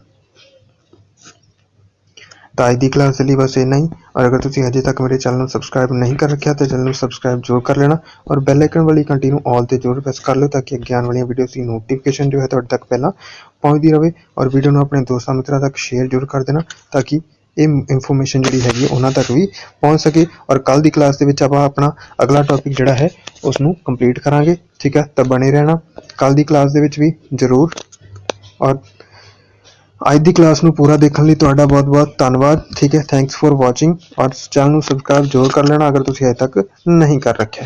ਤਾਂ ਅੱਜ ਦੀ ਕਲਾਸ ਦੇ ਲਈ ਬਸ ਇੰਨਾ ਹੀ। ਔਰ ਅਗਰ ਤੁਸੀਂ ਅਜੇ ਤੱਕ ਮੇਰੇ ਚੈਨਲ ਨੂੰ ਸਬਸਕ੍ਰਾਈਬ ਨਹੀਂ ਕਰ ਰੱਖਿਆ, ਤਾਂ ਚੈਨਲ ਨੂੰ ਸਬਸਕ੍ਰਾਈਬ ਜ਼ਰੂਰ ਕਰ ਲੈਣਾ ਔਰ ਬੈਲ ਆਈਕਨ ਵਾਲੀ ਕੰਟੀਨਿਊ ਨੂੰ ਆਲ ਤੇ ਜ਼ਰੂਰ ਪ੍ਰੈਸ ਕਰ ਲਓ ਤਾਂ ਕਿ ਅੱਗੇ ਆਉਣ ਵਾਲੀਆਂ ਵੀਡੀਓਜ਼ ਦੀ ਨੋਟੀਫਿਕੇਸ਼ਨ ਜੋ ਹੈ ਤੁਹਾਡੇ ਤੱਕ ਪਹਿਲਾਂ ਪਹੁੰਚਦੀ ਰਹੇ ਔਰ ਵੀਡੀਓ ਨੂੰ ਆਪਣੇ ਦੋਸਤਾਂ ਮਿੱਤਰਾਂ ਤੱਕ ਸ਼ੇਅਰ ਜ਼ਰੂਰ ਕਰ ਦੇਣਾ ਤਾਂ ਕਿ ਇਹ ਇਨਫੋਰਮੇਸ਼ਨ ਜਿਹੜੀ ਹੈਗੀ ਹੈ ਉਹਨਾਂ ਤੱਕ ਵੀ ਪਹੁੰਚ ਸਕੇ ਔਰ ਕੱਲ ਦੀ ਕਲਾਸ ਦੇ ਵਿੱਚ ਆਪਾਂ ਆਪਣਾ ਅਗਲਾ ਟੌਪਿਕ ਜਿਹੜਾ ਹੈ ਉਸ ਨੂੰ ਕੰਪਲੀਟ ਕਰਾਂਗੇ। ਠੀਕ ਹੈ, ਤਾਂ ਬਣੇ ਰਹਿਣਾ। ਕੱਲ ਦੀ ਕਲਾਸ ਦੇ ਵਿੱਚ ਵੀ ਜ਼ਰੂਰ ਔਰ ਅੱਜ ਦੀ ਕਲਾਸ ਨੂੰ ਪੂਰਾ ਦੇਖਣ ਲਈ ਤੁਹਾਡਾ ਬਹੁਤ-ਬਹੁਤ ਧੰਨਵਾਦ। ਠੀਕ ਹੈ ਥੈਂਕਸ ਫॉर ਵਾਚਿੰਗ ਔਰ ਚੈਨਲ ਨੂੰ ਸਬਸਕ੍ਰਾਈਬ ਜ਼ਰੂਰ ਕਰ ਲੈਣਾ ਅਗਰ ਤੁਸੀਂ ਅਜੇ ਤੱਕ ਨਹੀਂ ਕਰ ਰੱਖਿਆ ਹੈ।